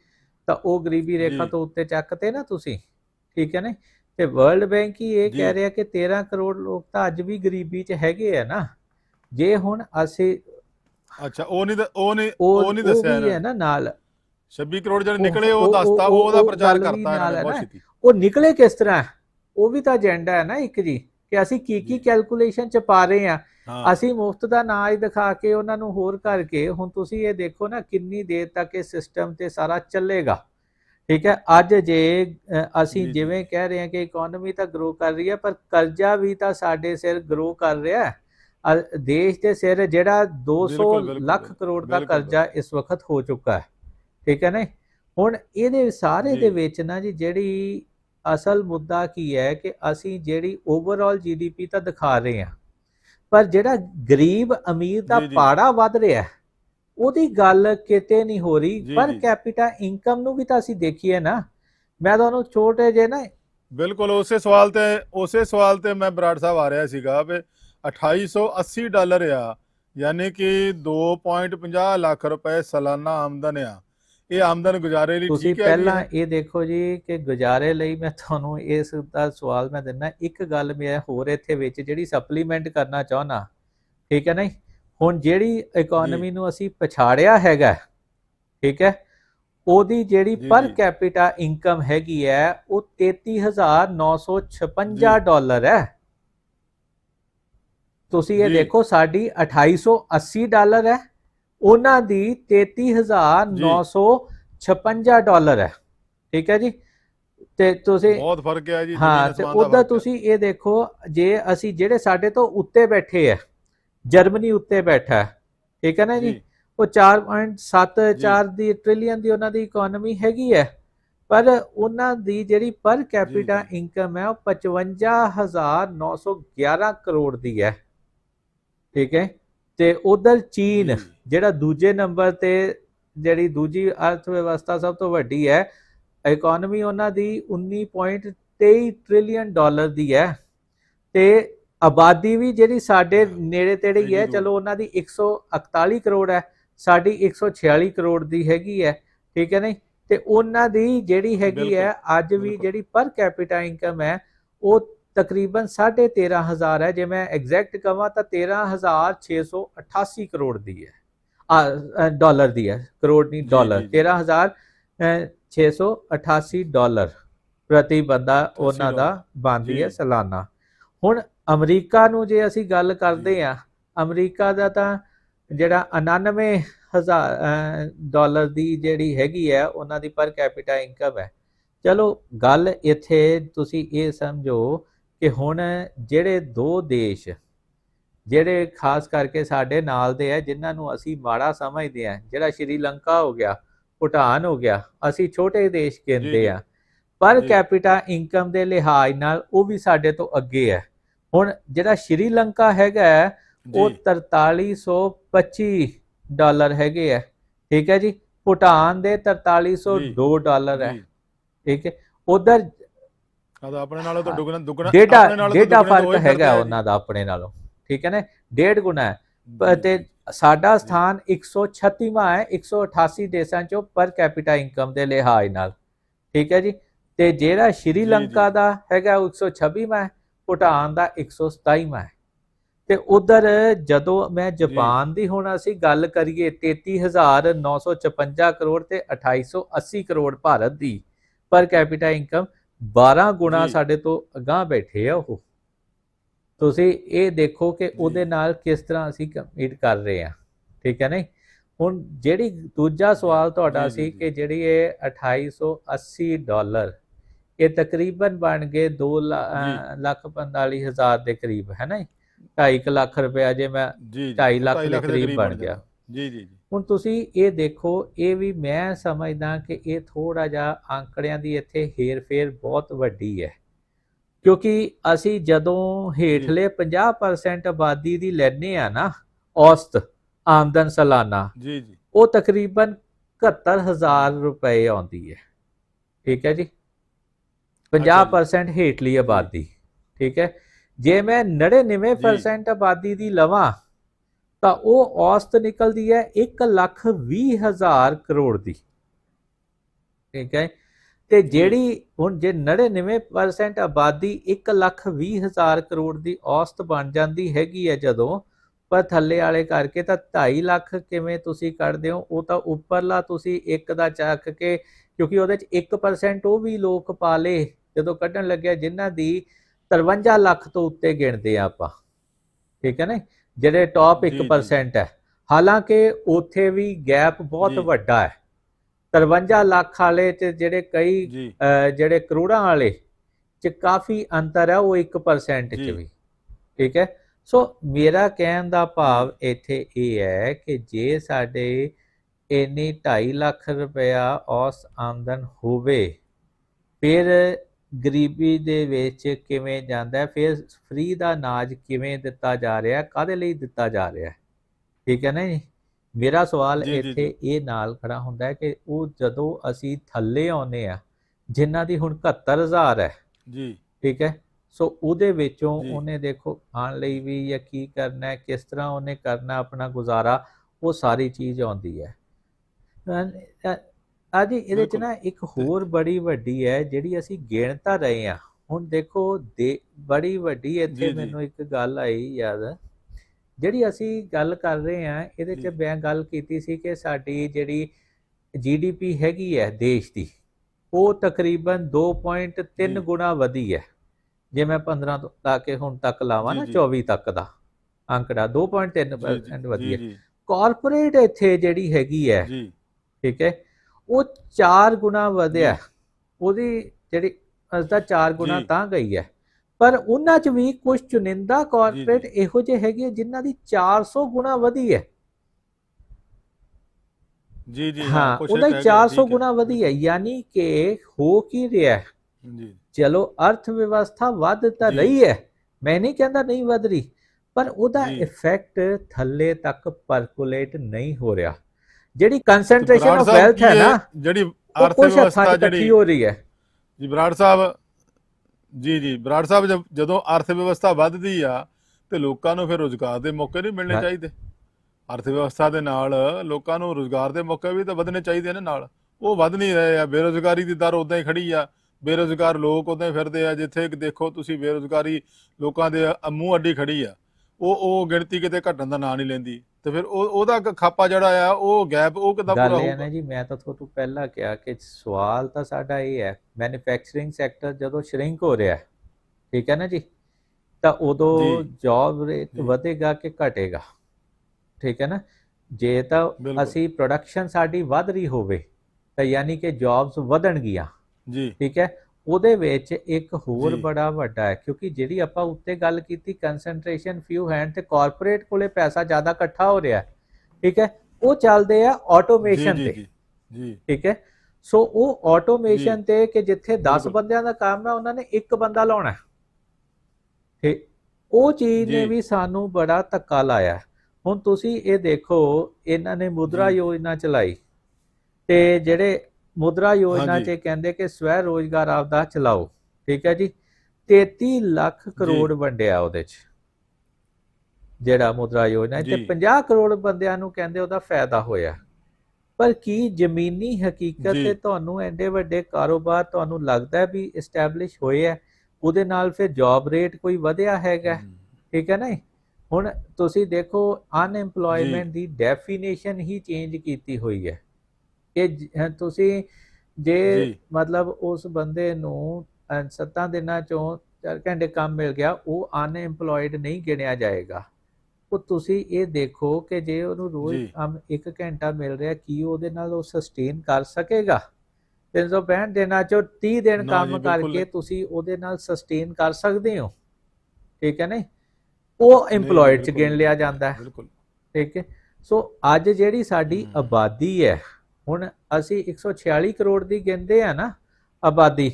ਤਾਂ ਉਹ ਗਰੀਬੀ ਰੇਖਾ। ਤੋਂ ਉੱਤੇ ਚੱਕਤੇ ਨਾ ਤੁਸੀਂ। ਠੀਕ ਹੈ ਨਾ ਤੇ ਵਰਲਡ ਬੈਂਕ ਹੀ ਇਹ। ਕਹਿ ਰਿਹਾ ਕਿ 13 ਕਰੋੜ ਲੋਕ ਤਾਂ ਅੱਜ ਵੀ ਗਰੀਬੀ 'ਚ ਹੈਗੇ ਆ ਨਾ। ਜੇ ਹੁਣ ਅਸੀਂ ਅੱਛਾ ਉਹ ਨਹੀਂ ਉਹ ਨਹੀਂ ਉਹ ਨਹੀਂ ਦੱਸਿਆ ਹੈ ਨਾ। ਨਾਲ। 26 ਕਰੋੜ ਜਿਹੜੇ ਨਿਕਲੇ ਉਹ ਦੱਸਤਾ ਉਹ- ਉਹਦਾ ਉਹ ਪ੍ਰਚਾਰ ਨੇ ਹੈ ਬਹੁਤ। ਛੇਤੀ। ਉਹ ਨਿਕਲੇ ਕਿਸ ਤਰ੍ਹਾਂ? ਉਹ ਵੀ ਤਾਂ ਏਜੰਡਾ ਹੈ ਨਾ ਇੱਕ ਜੀ ਕਿ ਅਸੀਂ ਕੀ ਕੀ। ਕੈਲਕੂਲੇਸ਼ਨ ਚ ਪਾ ਰਹੇ ਆ ਅਸੀਂ ਮੁਫਤ ਦਾ ਨਾਜ ਦਿਖਾ ਕੇ ਉਹਨਾਂ ਨੂੰ ਹੋਰ ਕਰਕੇ ਹੁਣ ਤੁਸੀਂ ਇਹ ਦੇਖੋ ਨਾ ਕਿੰਨੀ ਦੇਰ ਤੱਕ ਇਹ ਸਿਸਟਮ ਤੇ ਸਾਰਾ ਚੱਲੇਗਾ। ਠੀਕ ਹੈ? ਅੱਜ ਜੇ ਅਸੀਂ। ਜਿਵੇਂ ਕਹਿ ਰਹੇ ਹਾਂ ਕਿ ਇਕਨੋਮੀ ਤਾਂ ਗਰੋ ਕਰ ਰਹੀ ਹੈ ਪਰ ਕਰਜ਼ਾ ਵੀ ਤਾਂ ਸਾਡੇ ਸਿਰ ਗਰੋ ਕਰ ਰਿਹਾ ਹੈ। ਦੇਸ਼ ਦੇ ਸਿਰ ਜਿਹੜਾ 200 ਬਿਲਕੁਲ, ਬਿਲਕੁਲ, ਲੱਖ ਕਰੋੜ ਦਾ ਕਰਜ਼ਾ ਇਸ ਵਕਤ ਹੋ ਚੁੱਕਾ ਹੈ। ਠੀਕ ਹੈ ਨਾ ਹੁਣ ਇਹਦੇ ਸਾਰੇ। ਦੇ ਵਿੱਚ ਨਾ ਜੀ ਜਿਹੜੀ ਅਸਲ ਮੁੱਦਾ ਕੀ ਹੈ ਕਿ ਅਸੀਂ ਜਿਹੜੀ ਓਵਰਆਲ ਜੀਡੀਪੀ ਤਾਂ ਦਿਖਾ ਰਹੇ ਹਾਂ। ਪਰ ਜਿਹੜਾ ਗਰੀਬ ਅਮੀਰ ਦਾ। ਪਾੜਾ ਵੱਧ ਰਿਹਾ ਹੈ, ਉਹਦੀ ਗੱਲ ਕਿਤੇ ਨਹੀਂ ਹੋ ਰਹੀ ਪਰ। ਕੈਪੀਟਾ ਇਨਕਮ ਨੂੰ ਵੀ ਤਾਂ ਅਸੀਂ ਦੇਖੀਏ ਨਾ ਮੈਂ ਤੁਹਾਨੂੰ ਛੋਟੇ ਜੇ ਨਾ ਬਿਲਕੁਲ ਉਸੇ ਸਵਾਲ ਤੇ ਉਸੇ ਸਵਾਲ ਤੇ ਮੈਂ ਬਰਾੜ ਸਾਹਿਬ ਆ ਰਿਹਾ ਸੀਗਾ ਵੀ 2880 ਡਾਲਰ ਆ ਯਾਨੀ ਕਿ 2.50 ਲੱਖ ਰੁਪਏ ਸਾਲਾਨਾ ਆਮਦਨ ਆ ਇਹ ਆਮਦਨ ਗੁਜ਼ਾਰੇ ਲਈ ਤੁਸੀਂ ਠੀਕ ਹੈ ਪਹਿਲਾਂ ਇਹ ਦੇਖੋ ਜੀ ਕਿ ਗੁਜ਼ਾਰੇ ਲਈ ਮੈਂ ਤੁਹਾਨੂੰ ਇਸ ਦਾ ਸਵਾਲ ਮੈਂ ਦਿੰਦਾ ਇੱਕ ਗੱਲ ਮੈਂ ਹੋਰ ਇੱਥੇ ਵਿੱਚ ਜਿਹੜੀ ਸਪਲੀਮੈਂਟ ਕਰਨਾ ਚਾਹਨਾ ਠੀਕ ਹੈ ਨਾ? ਹੁਣ ਜਿਹੜੀ ਇਕਨੋਮੀ ਨੂੰ ਅਸੀਂ ਪਛਾੜਿਆ ਹੈਗਾ ਠੀਕ ਹੈ ਉਹਦੀ ਜਿਹੜੀ ਪਰ। ਕੈਪੀਟਾ ਇਨਕਮ ਹੈਗੀ ਹੈ ਉਹ 33956 ਜੀ। ਡਾਲਰ ਹੈ ਤੁਸੀਂ ਇਹ। ਦੇਖੋ ਸਾਡੀ 2880 ਡਾਲਰ ਹੈ ਉਹਨਾਂ ਦੀ 33956 ਡਾਲਰ ਹੈ ਠੀਕ ਹੈ ਜੀ ਤੇ ਤੁਸੀਂ ਬਹੁਤ ਫ਼ਰਕ ਹੈ ਜੀ ਹਾਂ ਤੇ ਅਸਮਾਨ ਦਾ ਉਧਰ ਫ਼ਰਕ ਹੈ। ਤੁਸੀਂ ਇਹ ਦੇਖੋ ਜੇ ਅਸੀਂ ਜਿਹੜੇ ਸਾਡੇ ਤੋਂ ਉੱਤੇ ਬੈਠੇ ਆ ਜਰਮਨੀ ਉੱਤੇ ਬੈਠਾ ਹੈ। ਠੀਕ ਹੈ ਨਾ ਜੀ? ਉਹ 4.74 ਦੀ ਟ੍ਰਿਲੀਅਨ ਦੀ ਉਹਨਾਂ ਦੀ ਇਕਨੋਮੀ ਹੈਗੀ ਹੈ। ਪਰ ਉਹਨਾਂ ਦੀ ਜਿਹੜੀ ਪਰ ਕੈਪੀਟਾ। ਇਨਕਮ ਹੈ ਉਹ 55911 ਕਰੋੜ ਦੀ ਹੈ। ਠੀਕ ਹੈ? ਤੇ ਉਧਰ ਚੀਨ। ਜਿਹੜਾ ਦੂਜੇ ਨੰਬਰ ਤੇ ਜਿਹੜੀ ਦੂਜੀ ਅਰਥ ਵਿਵਸਥਾ ਸਭ ਤੋਂ ਵੱਡੀ ਹੈ ਇਕਨੋਮੀ ਉਹਨਾਂ ਦੀ 19.23 ਟ੍ਰਿਲੀਅਨ ਡਾਲਰ ਦੀ ਹੈ। ਤੇ ਆਬਾਦੀ ਵੀ ਜਿਹੜੀ ਸਾਡੇ ਨੇੜੇ ਤੇੜੇ ਹੀ ਹੈ। ਚਲੋ ਉਹਨਾਂ ਦੀ 141 ਕਰੋੜ ਹੈ ਸਾਡੀ 146 ਕਰੋੜ ਦੀ ਹੈਗੀ ਹੈ ਠੀਕ ਹੈ ਨਹੀਂ ਤੇ ਉਹਨਾਂ ਦੀ ਜਿਹੜੀ ਹੈਗੀ ਹੈ ਅੱਜ ਵੀ। ਜਿਹੜੀ ਪਰ ਕੈਪੀਟਾ ਇਨਕਮ ਹੈ ਉਹ ਤਕਰੀਬਨ 13500 ਹੈ ਜੇ ਮੈਂ ਐਗਜ਼ੈਕਟ ਕਹਾਂ ਤਾਂ 13688 ਕਰੋੜ ਦੀ ਹੈ ਡਾਲਰ ਦੀ ਹੈ ਕਰੋੜ ਨਹੀਂ ਡਾਲਰ ਜੀ, ਜੀ। 13688 ਡਾਲਰ ਪ੍ਰਤੀ ਬੰਦਾ ਉਹਨਾਂ। ਦਾ ਬਣਦੀ ਹੈ। ਸਾਲਾਨਾ ਹੁਣ ਅਮਰੀਕਾ ਨੂੰ ਜੇ ਅਸੀਂ ਗੱਲ ਕਰਦੇ ਆ ਅਮਰੀਕਾ ਦਾ ਤਾਂ ਜਿਹੜਾ 99 ਹਜ਼ਾਰ ਡਾਲਰ ਦੀ ਜਿਹੜੀ ਹੈਗੀ ਹੈ ਉਹਨਾਂ ਦੀ ਪਰ ਕੈਪੀਟਾ ਇਨਕਮ ਹੈ ਚਲੋ ਗੱਲ ਇੱਥੇ ਤੁਸੀਂ ਇਹ ਸਮਝੋ ਕਿ ਹੁਣ ਜਿਹੜੇ ਦੋ ਦੇਸ਼ ਜਿਹੜੇ ਖਾਸ ਕਰਕੇ ਸਾਡੇ ਨਾਲ ਦੇ ਆ ਜਿਨ੍ਹਾਂ ਨੂੰ ਅਸੀਂ ਮਾੜਾ ਸਮਝਦੇ ਆ ਜਿਹੜਾ ਸ਼੍ਰੀਲੰਕਾ ਹੋ ਗਿਆ ਭੂਟਾਨ ਹੋ ਗਿਆ ਅਸੀਂ ਛੋਟੇ ਦੇਸ਼ ਕਹਿੰਦੇ। ਆ ਪਰ ਜੀ। ਕੈਪੀਟਾ ਇਨਕਮ ਦੇ ਲਿਹਾਜ਼ ਨਾਲ ਉਹ ਵੀ ਸਾਡੇ ਤੋਂ ਅੱਗੇ ਹੈ ਹੁਣ ਜਿਹੜਾ ਸ਼੍ਰੀਲੰਕਾ ਹੈਗਾ ਉਹ ਜੀ। 4325 ਡਾਲਰ ਹੈਗੇ ਆ। ਠੀਕ ਹੈ ਜੀ? ਭੂਟਾਨ ਦੇ 4302 ਡਾਲਰ ਹੈ। ਠੀਕ ਹੈ? ਉਧਰ ਆਪਣੇ ਨਾਲੋਂ ਤਾਂ ਦੁੱਗਣਾ ਦੁੱਗਣਾ ਆਪਣੇ ਨਾਲੋਂ ਡੇਟਾ ਫ਼ਰਕ ਹੈਗਾ ਉਹਨਾਂ ਦਾ ਆਪਣੇ ਨਾਲੋਂ। ਠੀਕ ਹੈ ਨਾ? ਡੇਢ ਗੁਣਾ ਹੈ। ਤੇ ਸਾਡਾ ਸਥਾਨ 136ਵਾਂ ਹੈ। 188 ਦੇਸ਼ਾਂ ਚੋਂ ਪਰ ਕੈਪੀਟਾ ਇਨਕਮ ਦੇ ਲਿਹਾਜ਼ ਨਾਲ। ਠੀਕ ਹੈ ਜੀ? ਤੇ ਜਿਹੜਾ ਸ਼੍ਰੀਲੰਕਾ ਦਾ ਹੈਗਾ ਉਹ 126ਵਾਂ ਹੈ। ਭੂਟਾਨ ਦਾ 127ਵਾਂ ਹੈ ਤੇ ਉਧਰ ਜਦੋਂ ਮੈਂ ਜਾਪਾਨ ਦੀ ਹੁਣ ਅਸੀਂ ਗੱਲ ਕਰੀਏ 33956 ਕਰੋੜ ਤੇ 2880 ਕਰੋੜ ਭਾਰਤ ਦੀ ਪਰ ਕੈਪੀਟਾ ਇਨਕਮ 12 ਗੁਣਾ। ਸਾਡੇ ਤੋਂ ਅਗਾਂਹ ਬੈਠੇ ਆ ਉਹ। ਤੁਸੀਂ ਇਹ ਦੇਖੋ ਕਿ ਉਹਦੇ ਨਾਲ ਕਿਸ ਤਰ੍ਹਾਂ ਅਸੀਂ ਕੰਪੀਟ ਕਰ ਰਹੇ ਹਾਂ ਠੀਕ ਹੈ ਨਹੀਂ? ਹੁਣ ਜਿਹੜੀ ਦੂਜਾ ਸਵਾਲ ਤੁਹਾਡਾ ਸੀ। ਕਿ ਜਿਹੜੀ ਇਹ 2880 ਡਾਲਰ ਇਹ ਤਕਰੀਬਨ ਬਣ ਗਏ 2 ਲੱਖ 45 ਹਜ਼ਾਰ ਦੇ ਕਰੀਬ ਹੈ ਨਾ 2.5 ਲੱਖ ਰੁਪਇਆ ਜੇ ਮੈਂ ਜੀ ਜੀ। 2.5 ਲੱਖ ਦੇ ਕਰੀਬ ਬਣ ਗਿਆ। ਜੀ ਜੀ ਹੁਣ ਤੁਸੀਂ ਇਹ ਦੇਖੋ ਇਹ ਵੀ ਮੈਂ ਸਮਝਦਾ ਕਿ ਇਹ ਥੋੜਾ ਜਿਹਾ ਆંકੜਿਆਂ ਦੀ ਇੱਥੇ ਹੇਰ-ਫੇਰ ਬਹੁਤ ਵੱਡੀ ਹੈ। ਕਿਉਂਕਿ ਅਸੀਂ ਜਦੋਂ ਹੇਠਲੇ 50% ਆਬਾਦੀ ਦੀ ਲੈਨੇ ਆ ਨਾ ਔਸਤ ਆਮਦਨ ਸਾਲਾਨਾ ਜੀ ਜੀ। ਉਹ ਤਕਰੀਬਨ 71000 ਰੁਪਏ ਆਉਂਦੀ ਹੈ। ਠੀਕ ਹੈ ਜੀ? 50% ਹੇਠਲੀ ਆਬਾਦੀ ਠੀਕ ਹੈ? ਜੇ ਮੈਂ 99% ਆਬਾਦੀ ਦੀ ਲਵਾਂ ਤਾਂ ਉਹ ਔਸਤ ਨਿਕਲਦੀ ਹੈ 1 ਲੱਖ 20 ਹਜ਼ਾਰ ਕਰੋੜ ਦੀ। ਠੀਕ ਹੈ? ਤੇ ਜਿਹੜੀ ਹੁਣ ਜੇ 99% ਆਬਾਦੀ 1 ਲੱਖ 20 ਹਜ਼ਾਰ ਕਰੋੜ ਦੀ ਔਸਤ ਬਣ ਜਾਂਦੀ ਹੈਗੀ ਹੈ ਜਦੋਂ ਪਰ ਥੱਲੇ ਵਾਲੇ ਕਰਕੇ ਤਾਂ 2.5 ਲੱਖ ਕਿਵੇਂ ਤੁਸੀਂ ਕੱਢਦੇ ਹੋ? ਉਹ ਤਾਂ ਉੱਪਰਲਾ ਤੁਸੀਂ ਇੱਕ ਦਾ ਚੱਕ ਕੇ ਕਿਉਂਕਿ ਉਹਦੇ ਚ 1% ਉਹ ਵੀ ਲੋਕ ਪਾ ਲੇ ਜਦੋਂ ਕੱਢਣ ਲੱਗਿਆ ਜਿਨ੍ਹਾਂ ਦੀ 53 ਲੱਖ ਤੋਂ ਉੱਤੇ ਗਿਣਦੇ ਆ ਆਪਾਂ। ਠੀਕ ਹੈ ਨਾ? ਜਿਹੜੇ ਟੌਪ ਜੀ, ਜੀ। 1% ਹੈ। ਹਾਲਾਂਕਿ ਉੱਥੇ ਵੀ ਗੈਪ ਬਹੁਤ। ਵੱਡਾ ਹੈ। 53 ਲੱਖ ਵਾਲੇ ਤੇ ਜਿਹੜੇ ਕਈ ਜਿਹੜੇ ਕਰੋੜਾਂ ਵਾਲੇ ਚ ਕਾਫੀ ਅੰਤਰ ਹੈ ਉਹ 1% ਚ। ਵੀ। ਠੀਕ ਹੈ? ਸੋ ਮੇਰਾ ਕਹਿਣ ਦਾ ਭਾਵ ਇੱਥੇ ਇਹ ਹੈ ਕਿ ਜੇ ਸਾਡੇ ਇੰਨੀ 2.5 ਲੱਖ ਰੁਪਇਆ ਔਸ ਆਮਦਨ ਹੋਵੇ ਫਿਰ ਗਰੀਬੀ ਦੇ ਵਿੱਚ ਕਿਵੇਂ ਜਾਂਦਾ ਹੈ ਫਿਰ ਫ੍ਰੀ ਦਾ ਅਨਾਜ ਕਿਵੇਂ ਦਿੱਤਾ ਜਾ ਰਿਹਾ ਹੈ ਕਾਦੇ ਲਈ ਦਿੱਤਾ ਜਾ ਰਿਹਾ ਹੈ? ਠੀਕ ਹੈ ਨਾ ਜੀ? ਮੇਰਾ ਸਵਾਲ ਇੱਥੇ ਇਹ ਨਾਲ ਖੜਾ ਹੁੰਦਾ ਹੈ ਕਿ ਉਹ ਜਦੋਂ ਅਸੀਂ ਥੱਲੇ ਆਉਨੇ ਆ ਜਿਨ੍ਹਾਂ ਦੀ ਹੁਣ 71000 ਹੈ ਜੀ। ਠੀਕ ਹੈ? ਸੋ ਉਹਦੇ ਵਿੱਚੋਂ। ਉਹਨੇ ਦੇਖੋ ਖਾਣ ਲਈ ਵੀ ਜਾਂ ਕੀ ਕਰਨਾ ਹੈ ਕਿਸ ਤਰ੍ਹਾਂ ਉਹਨੇ ਕਰਨਾ ਆਪਣਾ ਗੁਜ਼ਾਰਾ ਉਹ ਸਾਰੀ ਚੀਜ਼ ਆਉਂਦੀ ਹੈ। ਆਜੀ ਇਹਦੇ ਚ। ਨਾ ਇੱਕ ਹੋਰ ਬੜੀ ਵੱਡੀ ਹੈ ਜਿਹੜੀ ਅਸੀਂ ਗਿਣ ਤਾਂ ਰਹੇ ਹਾਂ ਹੁਣ ਦੇਖੋ ਦੇ ਬੜੀ ਵੱਡੀ ਜੀ, ਇੱਥੇ ਜੀ। ਮੈਨੂੰ ਇੱਕ ਗੱਲ ਆਈ ਯਾਦ ਜਿਹੜੀ ਅਸੀਂ ਗੱਲ ਕਰ ਰਹੇ ਹਾਂ ਇਹਦੇ ਚ ਜੀ। ਮੈਂ ਗੱਲ ਕੀਤੀ ਸੀ ਕਿ ਸਾਡੀ ਜਿਹੜੀ ਜੀਡੀਪੀ ਹੈਗੀ ਹੈ ਦੇਸ਼ ਦੀ ਉਹ ਤਕਰੀਬਨ 2.3 ਜੀ। ਗੁਣਾ ਵਧੀ ਹੈ ਜੇ ਮੈਂ 15 ਤੋਂ ਲਾ ਕੇ ਹੁਣ ਤੱਕ ਲਾਵਾਂ ਜੀ, ਨਾ ਜੀ। 24 ਤੱਕ ਦਾ ਅੰਕੜਾ 2.3% ਜੀ ਵਧੀ ਜੀ ਹੈ ਜੀ ਕਾਰਪੋਰੇਟ ਇੱਥੇ ਜਿਹੜੀ ਹੈਗੀ ਹੈ ਜੀ ਠੀਕ ਹੈ ਉਹ 4 ਗੁਣਾ ਵਧਿਆ। ਉਹਦੀ ਜਿਹੜੀ ਅਸਦਾ 4 ਗੁਣਾ। ਤਾਂ ਗਈ ਹੈ ਪਰ ਉਹਨਾਂ ਚ ਵੀ ਕੁਝ ਚੁਣਿੰਦਾ ਕਾਰਪੋਰੇਟ ਇਹੋ ਜਿਹੇ ਹੈਗੇ ਜਿਨ੍ਹਾਂ ਦੀ 400 ਗੁਣਾ ਵਧੀ ਹੈ ਜੀ ਜੀ ਹਾਂ ਉਹਦਾ ਇੱਕ ਹੈਗਾ, 400 ਠੀਕ ਹੈ। ਗੁਣਾ ਵਧੀ ਹੈ ਯਾਨੀ ਕਿ ਹੋ ਕੀ ਰਿਹਾ ਹੈ ਜੀ ਚਲੋ ਅਰਥ ਵਿਵਸਥਾ ਵੱਧ ਤਾਂ। ਰਹੀ ਹੈ ਮੈਂ ਨਹੀਂ ਕਹਿੰਦਾ ਨਹੀਂ ਵੱਧ ਰਹੀ ਪਰ ਉਹਦਾ। ਇਫੈਕਟ ਥੱਲੇ ਤੱਕ ਪਰਕੁਲੇਟ ਨਹੀਂ ਹੋ ਰਿਹਾ ਜਿਹੜੀ ਕਨਸੈਂਟ੍ਰੇਸ਼ਨ ਆਫ ਵੈਲਥ ਹੈ ਨਾ ਜਿਹੜੀ ਹੱਥਾਂ ਵਿਵਸਥਾ ਜਿਹੜੀ ਹੋ ਰਹੀ ਹੈ। ਜੀ ਬਰਾੜ ਸਾਹਿਬ ਜੀ ਜੀ ਬਰਾੜ ਸਾਹਿਬ ਜਦ- ਜਦੋਂ ਅਰਥ ਵਿਵਸਥਾ ਵੱਧਦੀ ਆ ਤੇ ਲੋਕਾਂ ਨੂੰ ਫਿਰ ਰੋਜ਼ਗਾਰ ਦੇ ਮੌਕੇ ਨਹੀਂ ਮਿਲਣੇ। ਚਾਹੀਦੇ। ਅਰਥ ਵਿਵਸਥਾ ਦੇ ਨਾਲ ਲੋਕਾਂ ਨੂੰ ਰੋਜ਼ਗਾਰ ਦੇ ਮੌਕੇ ਵੀ ਤਾਂ ਵਧਣੇ ਚਾਹੀਦੇ ਨੇ ਨਾਲ। ਉਹ ਵੱਧ ਨਹੀਂ ਰਹੇ ਆ ਬੇਰੋਜ਼ਗਾਰੀ ਦੀ ਦਰ ਉਦਾਂ ਹੀ ਖੜੀ ਆ। ਬੇਰੋਜ਼ਗਾਰ ਲੋਕ ਉਦਾਂ ਹੀ ਫਿਰਦੇ ਆ ਜਿੱਥੇ ਦੇਖੋ ਤੁਸੀਂ ਬੇਰੋਜ਼ਗਾਰੀ ਲੋਕਾਂ ਦੇ ਮੂੰਹ ਅੱਡੀ ਖੜੀ ਆ। ਉਹ ਉਹ ਗਿਣਤੀ ਕਿਤੇ ਘਟਣ ਦਾ ਨਾਂ ਨਹੀਂ ਲੈਂਦੀ ਤੇ ਫਿਰ ਉਹ ਉਹਦਾ ਖਾਪਾ ਜਿਹੜਾ ਆ ਉਹ ਗੈਪ ਉਹ ਕਿੱਦਾਂ ਪੂਰਾ ਗੱਲ ਇਹ ਹੈ ਹੋਊਗਾ? ਨਾ ਜੀ ਮੈਂ ਤਾਂ ਤੁਹਾਨੂੰ ਪਹਿਲਾਂ ਕਿਹਾ ਕਿ ਸਵਾਲ ਤਾਂ ਸਾਡਾ ਇਹ ਹੈ ਮੈਨੂਫੈਕਚਰਿੰਗ ਸੈਕਟਰ ਜਦੋਂ ਸ਼ਰਿੰਕ ਹੋ ਰਿਹਾ ਹੈ ਠੀਕ ਹੈ ਨਾ ਜੀ? ਤਾਂ ਉਦੋਂ। Job rate. ਵਧੇਗਾ ਕਿ ਘਟੇਗਾ? ਠੀਕ ਹੈ ਨਾ? ਜੇ ਤਾਂ। ਅਸੀਂ ਪ੍ਰੋਡਕਸ਼ਨ ਸਾਡੀ ਵੱਧ ਰਹੀ ਹੋਵੇ ਤਾਂ ਯਾਨੀ ਕਿ ਜੌਬਸ ਵਧਣਗੀਆਂ। ਜੀ। ਠੀਕ ਹੈ? ਉਹਦੇ ਵਿੱਚ ਇੱਕ ਹੋਰ। ਬੜਾ ਵੱਡਾ ਹੈ ਕਿਉਂਕਿ ਜਿਹੜੀ ਆਪਾਂ ਉੱਤੇ ਗੱਲ ਕੀਤੀ ਕਨਸੈਂਟਰੇਸ਼ਨ ਫਿਊ ਹੈਂਡ ਤੇ ਕਾਰਪੋਰੇਟ ਕੋਲੇ ਪੈਸਾ ਜ਼ਿਆਦਾ ਇਕੱਠਾ ਹੋ ਰਿਹਾ ਹੈ ਠੀਕ ਹੈ ਉਹ ਚੱਲਦੇ ਆ ਆਟੋਮੇਸ਼ਨ ਤੇ ਜੀ ਜੀ ਠੀਕ ਹੈ ਸੋ ਉਹ ਆਟੋਮੇਸ਼ਨ ਤੇ ਕਿ ਜਿੱਥੇ 10 ਬਿਲਕੁਲ। ਬੰਦਿਆਂ ਦਾ ਕੰਮ ਹੈ ਉਹਨਾਂ ਨੇ ਇੱਕ ਬੰਦਾ ਲਾਉਣਾ। ਠੀਕ ਉਹ ਚੀਜ਼ ਨੇ। ਵੀ ਸਾਨੂੰ ਬੜਾ ਧੱਕਾ ਲਾਇਆ ਹੁਣ ਤੁਸੀਂ ਇਹ ਦੇਖੋ ਇਹਨਾਂ ਨੇ ਮੁਦਰਾ। ਯੋਜਨਾ ਚਲਾਈ ਤੇ ਜਿਹੜੇ ਮੁਦਰਾ ਯੋਜਨਾ। 'ਚ ਕਹਿੰਦੇ ਕਿ ਸਵੈ ਰੋਜ਼ਗਾਰ ਆਪਦਾ ਚਲਾਓ। ਠੀਕ ਹੈ ਜੀ? 33 ਲੱਖ ਕਰੋੜ ਵੰਡਿਆ ਉਹਦੇ 'ਚ। ਜਿਹੜਾ ਮੁਦਰਾ ਯੋਜਨਾ ਤੇ ਜੀ। 50 ਕਰੋੜ ਬੰਦਿਆਂ ਨੂੰ ਕਹਿੰਦੇ ਉਹਦਾ ਫਾਇਦਾ ਹੋਇਆ। ਪਰ ਕੀ ਜ਼ਮੀਨੀ ਹਕੀਕਤ। ਤੇ ਤੁਹਾਨੂੰ ਐਡੇ ਵੱਡੇ ਕਾਰੋਬਾਰ ਤੁਹਾਨੂੰ ਲੱਗਦਾ ਵੀ ਐਸਟੈਬਲਿਸ਼ ਹੋਏ ਹੈ ਉਹਦੇ ਨਾਲ ਫਿਰ ਜੌਬ ਰੇਟ ਕੋਈ ਵਧਿਆ ਹੈਗਾ? ਠੀਕ ਹੈ ਨਾ? ਹੁਣ ਤੁਸੀਂ ਦੇਖੋ ਅਨਐਮਪਲੋਇਮੈਂਟ ਦੀ ਡੈਫੀਨੇਸ਼ਨ ਹੀ ਚੇਂਜ ਕੀਤੀ ਹੋਈ ਹੈ। ਕਿ ਤੁਸੀਂ ਜੇ। ਮਤਲਬ ਉਸ ਬੰਦੇ ਨੂੰ ਸੱਤਾਂ ਦਿਨਾਂ ਚੋਂ 4 ਘੰਟੇ ਕੰਮ ਮਿਲ ਗਿਆ ਉਹ ਅਨਐਮਪਲੋਇਡ ਨਹੀਂ ਗਿਣਿਆ ਜਾਏਗਾ ਉਹ ਤੁਸੀਂ ਇਹ ਦੇਖੋ ਕਿ ਜੇ ਉਹਨੂੰ ਰੋਜ਼। ਕੰਮ 1 ਘੰਟਾ ਮਿਲ ਰਿਹਾ ਕੀ ਉਹਦੇ ਨਾਲ ਉਹ ਸਸਟੇਨ ਕਰ ਸਕੇਗਾ 365 ਦਿਨਾਂ ਚੋਂ 30 ਦਿਨ ਕੰਮ ਕਰਕੇ ਨਹੀਂ। ਤੁਸੀਂ ਉਹਦੇ ਨਾਲ ਸਸਟੇਨ ਕਰ ਸਕਦੇ ਹੋ ਠੀਕ ਹੈ ਨਾ ਜੀ? ਉਹ ਨਹੀਂ, EMPLOYED ਚ ਗਿਣ ਲਿਆ ਜਾਂਦਾ ਹੈ ਬਿਲਕੁਲ ਠੀਕ ਹੈ ਸੋ ਅੱਜ ਜਿਹੜੀ ਸਾਡੀ। ਆਬਾਦੀ ਹੈ ਹੁਣ ਅਸੀਂ 146 ਕਰੋੜ ਦੀ ਗਿਣਦੇ ਆ ਨਾ ਆਬਾਦੀ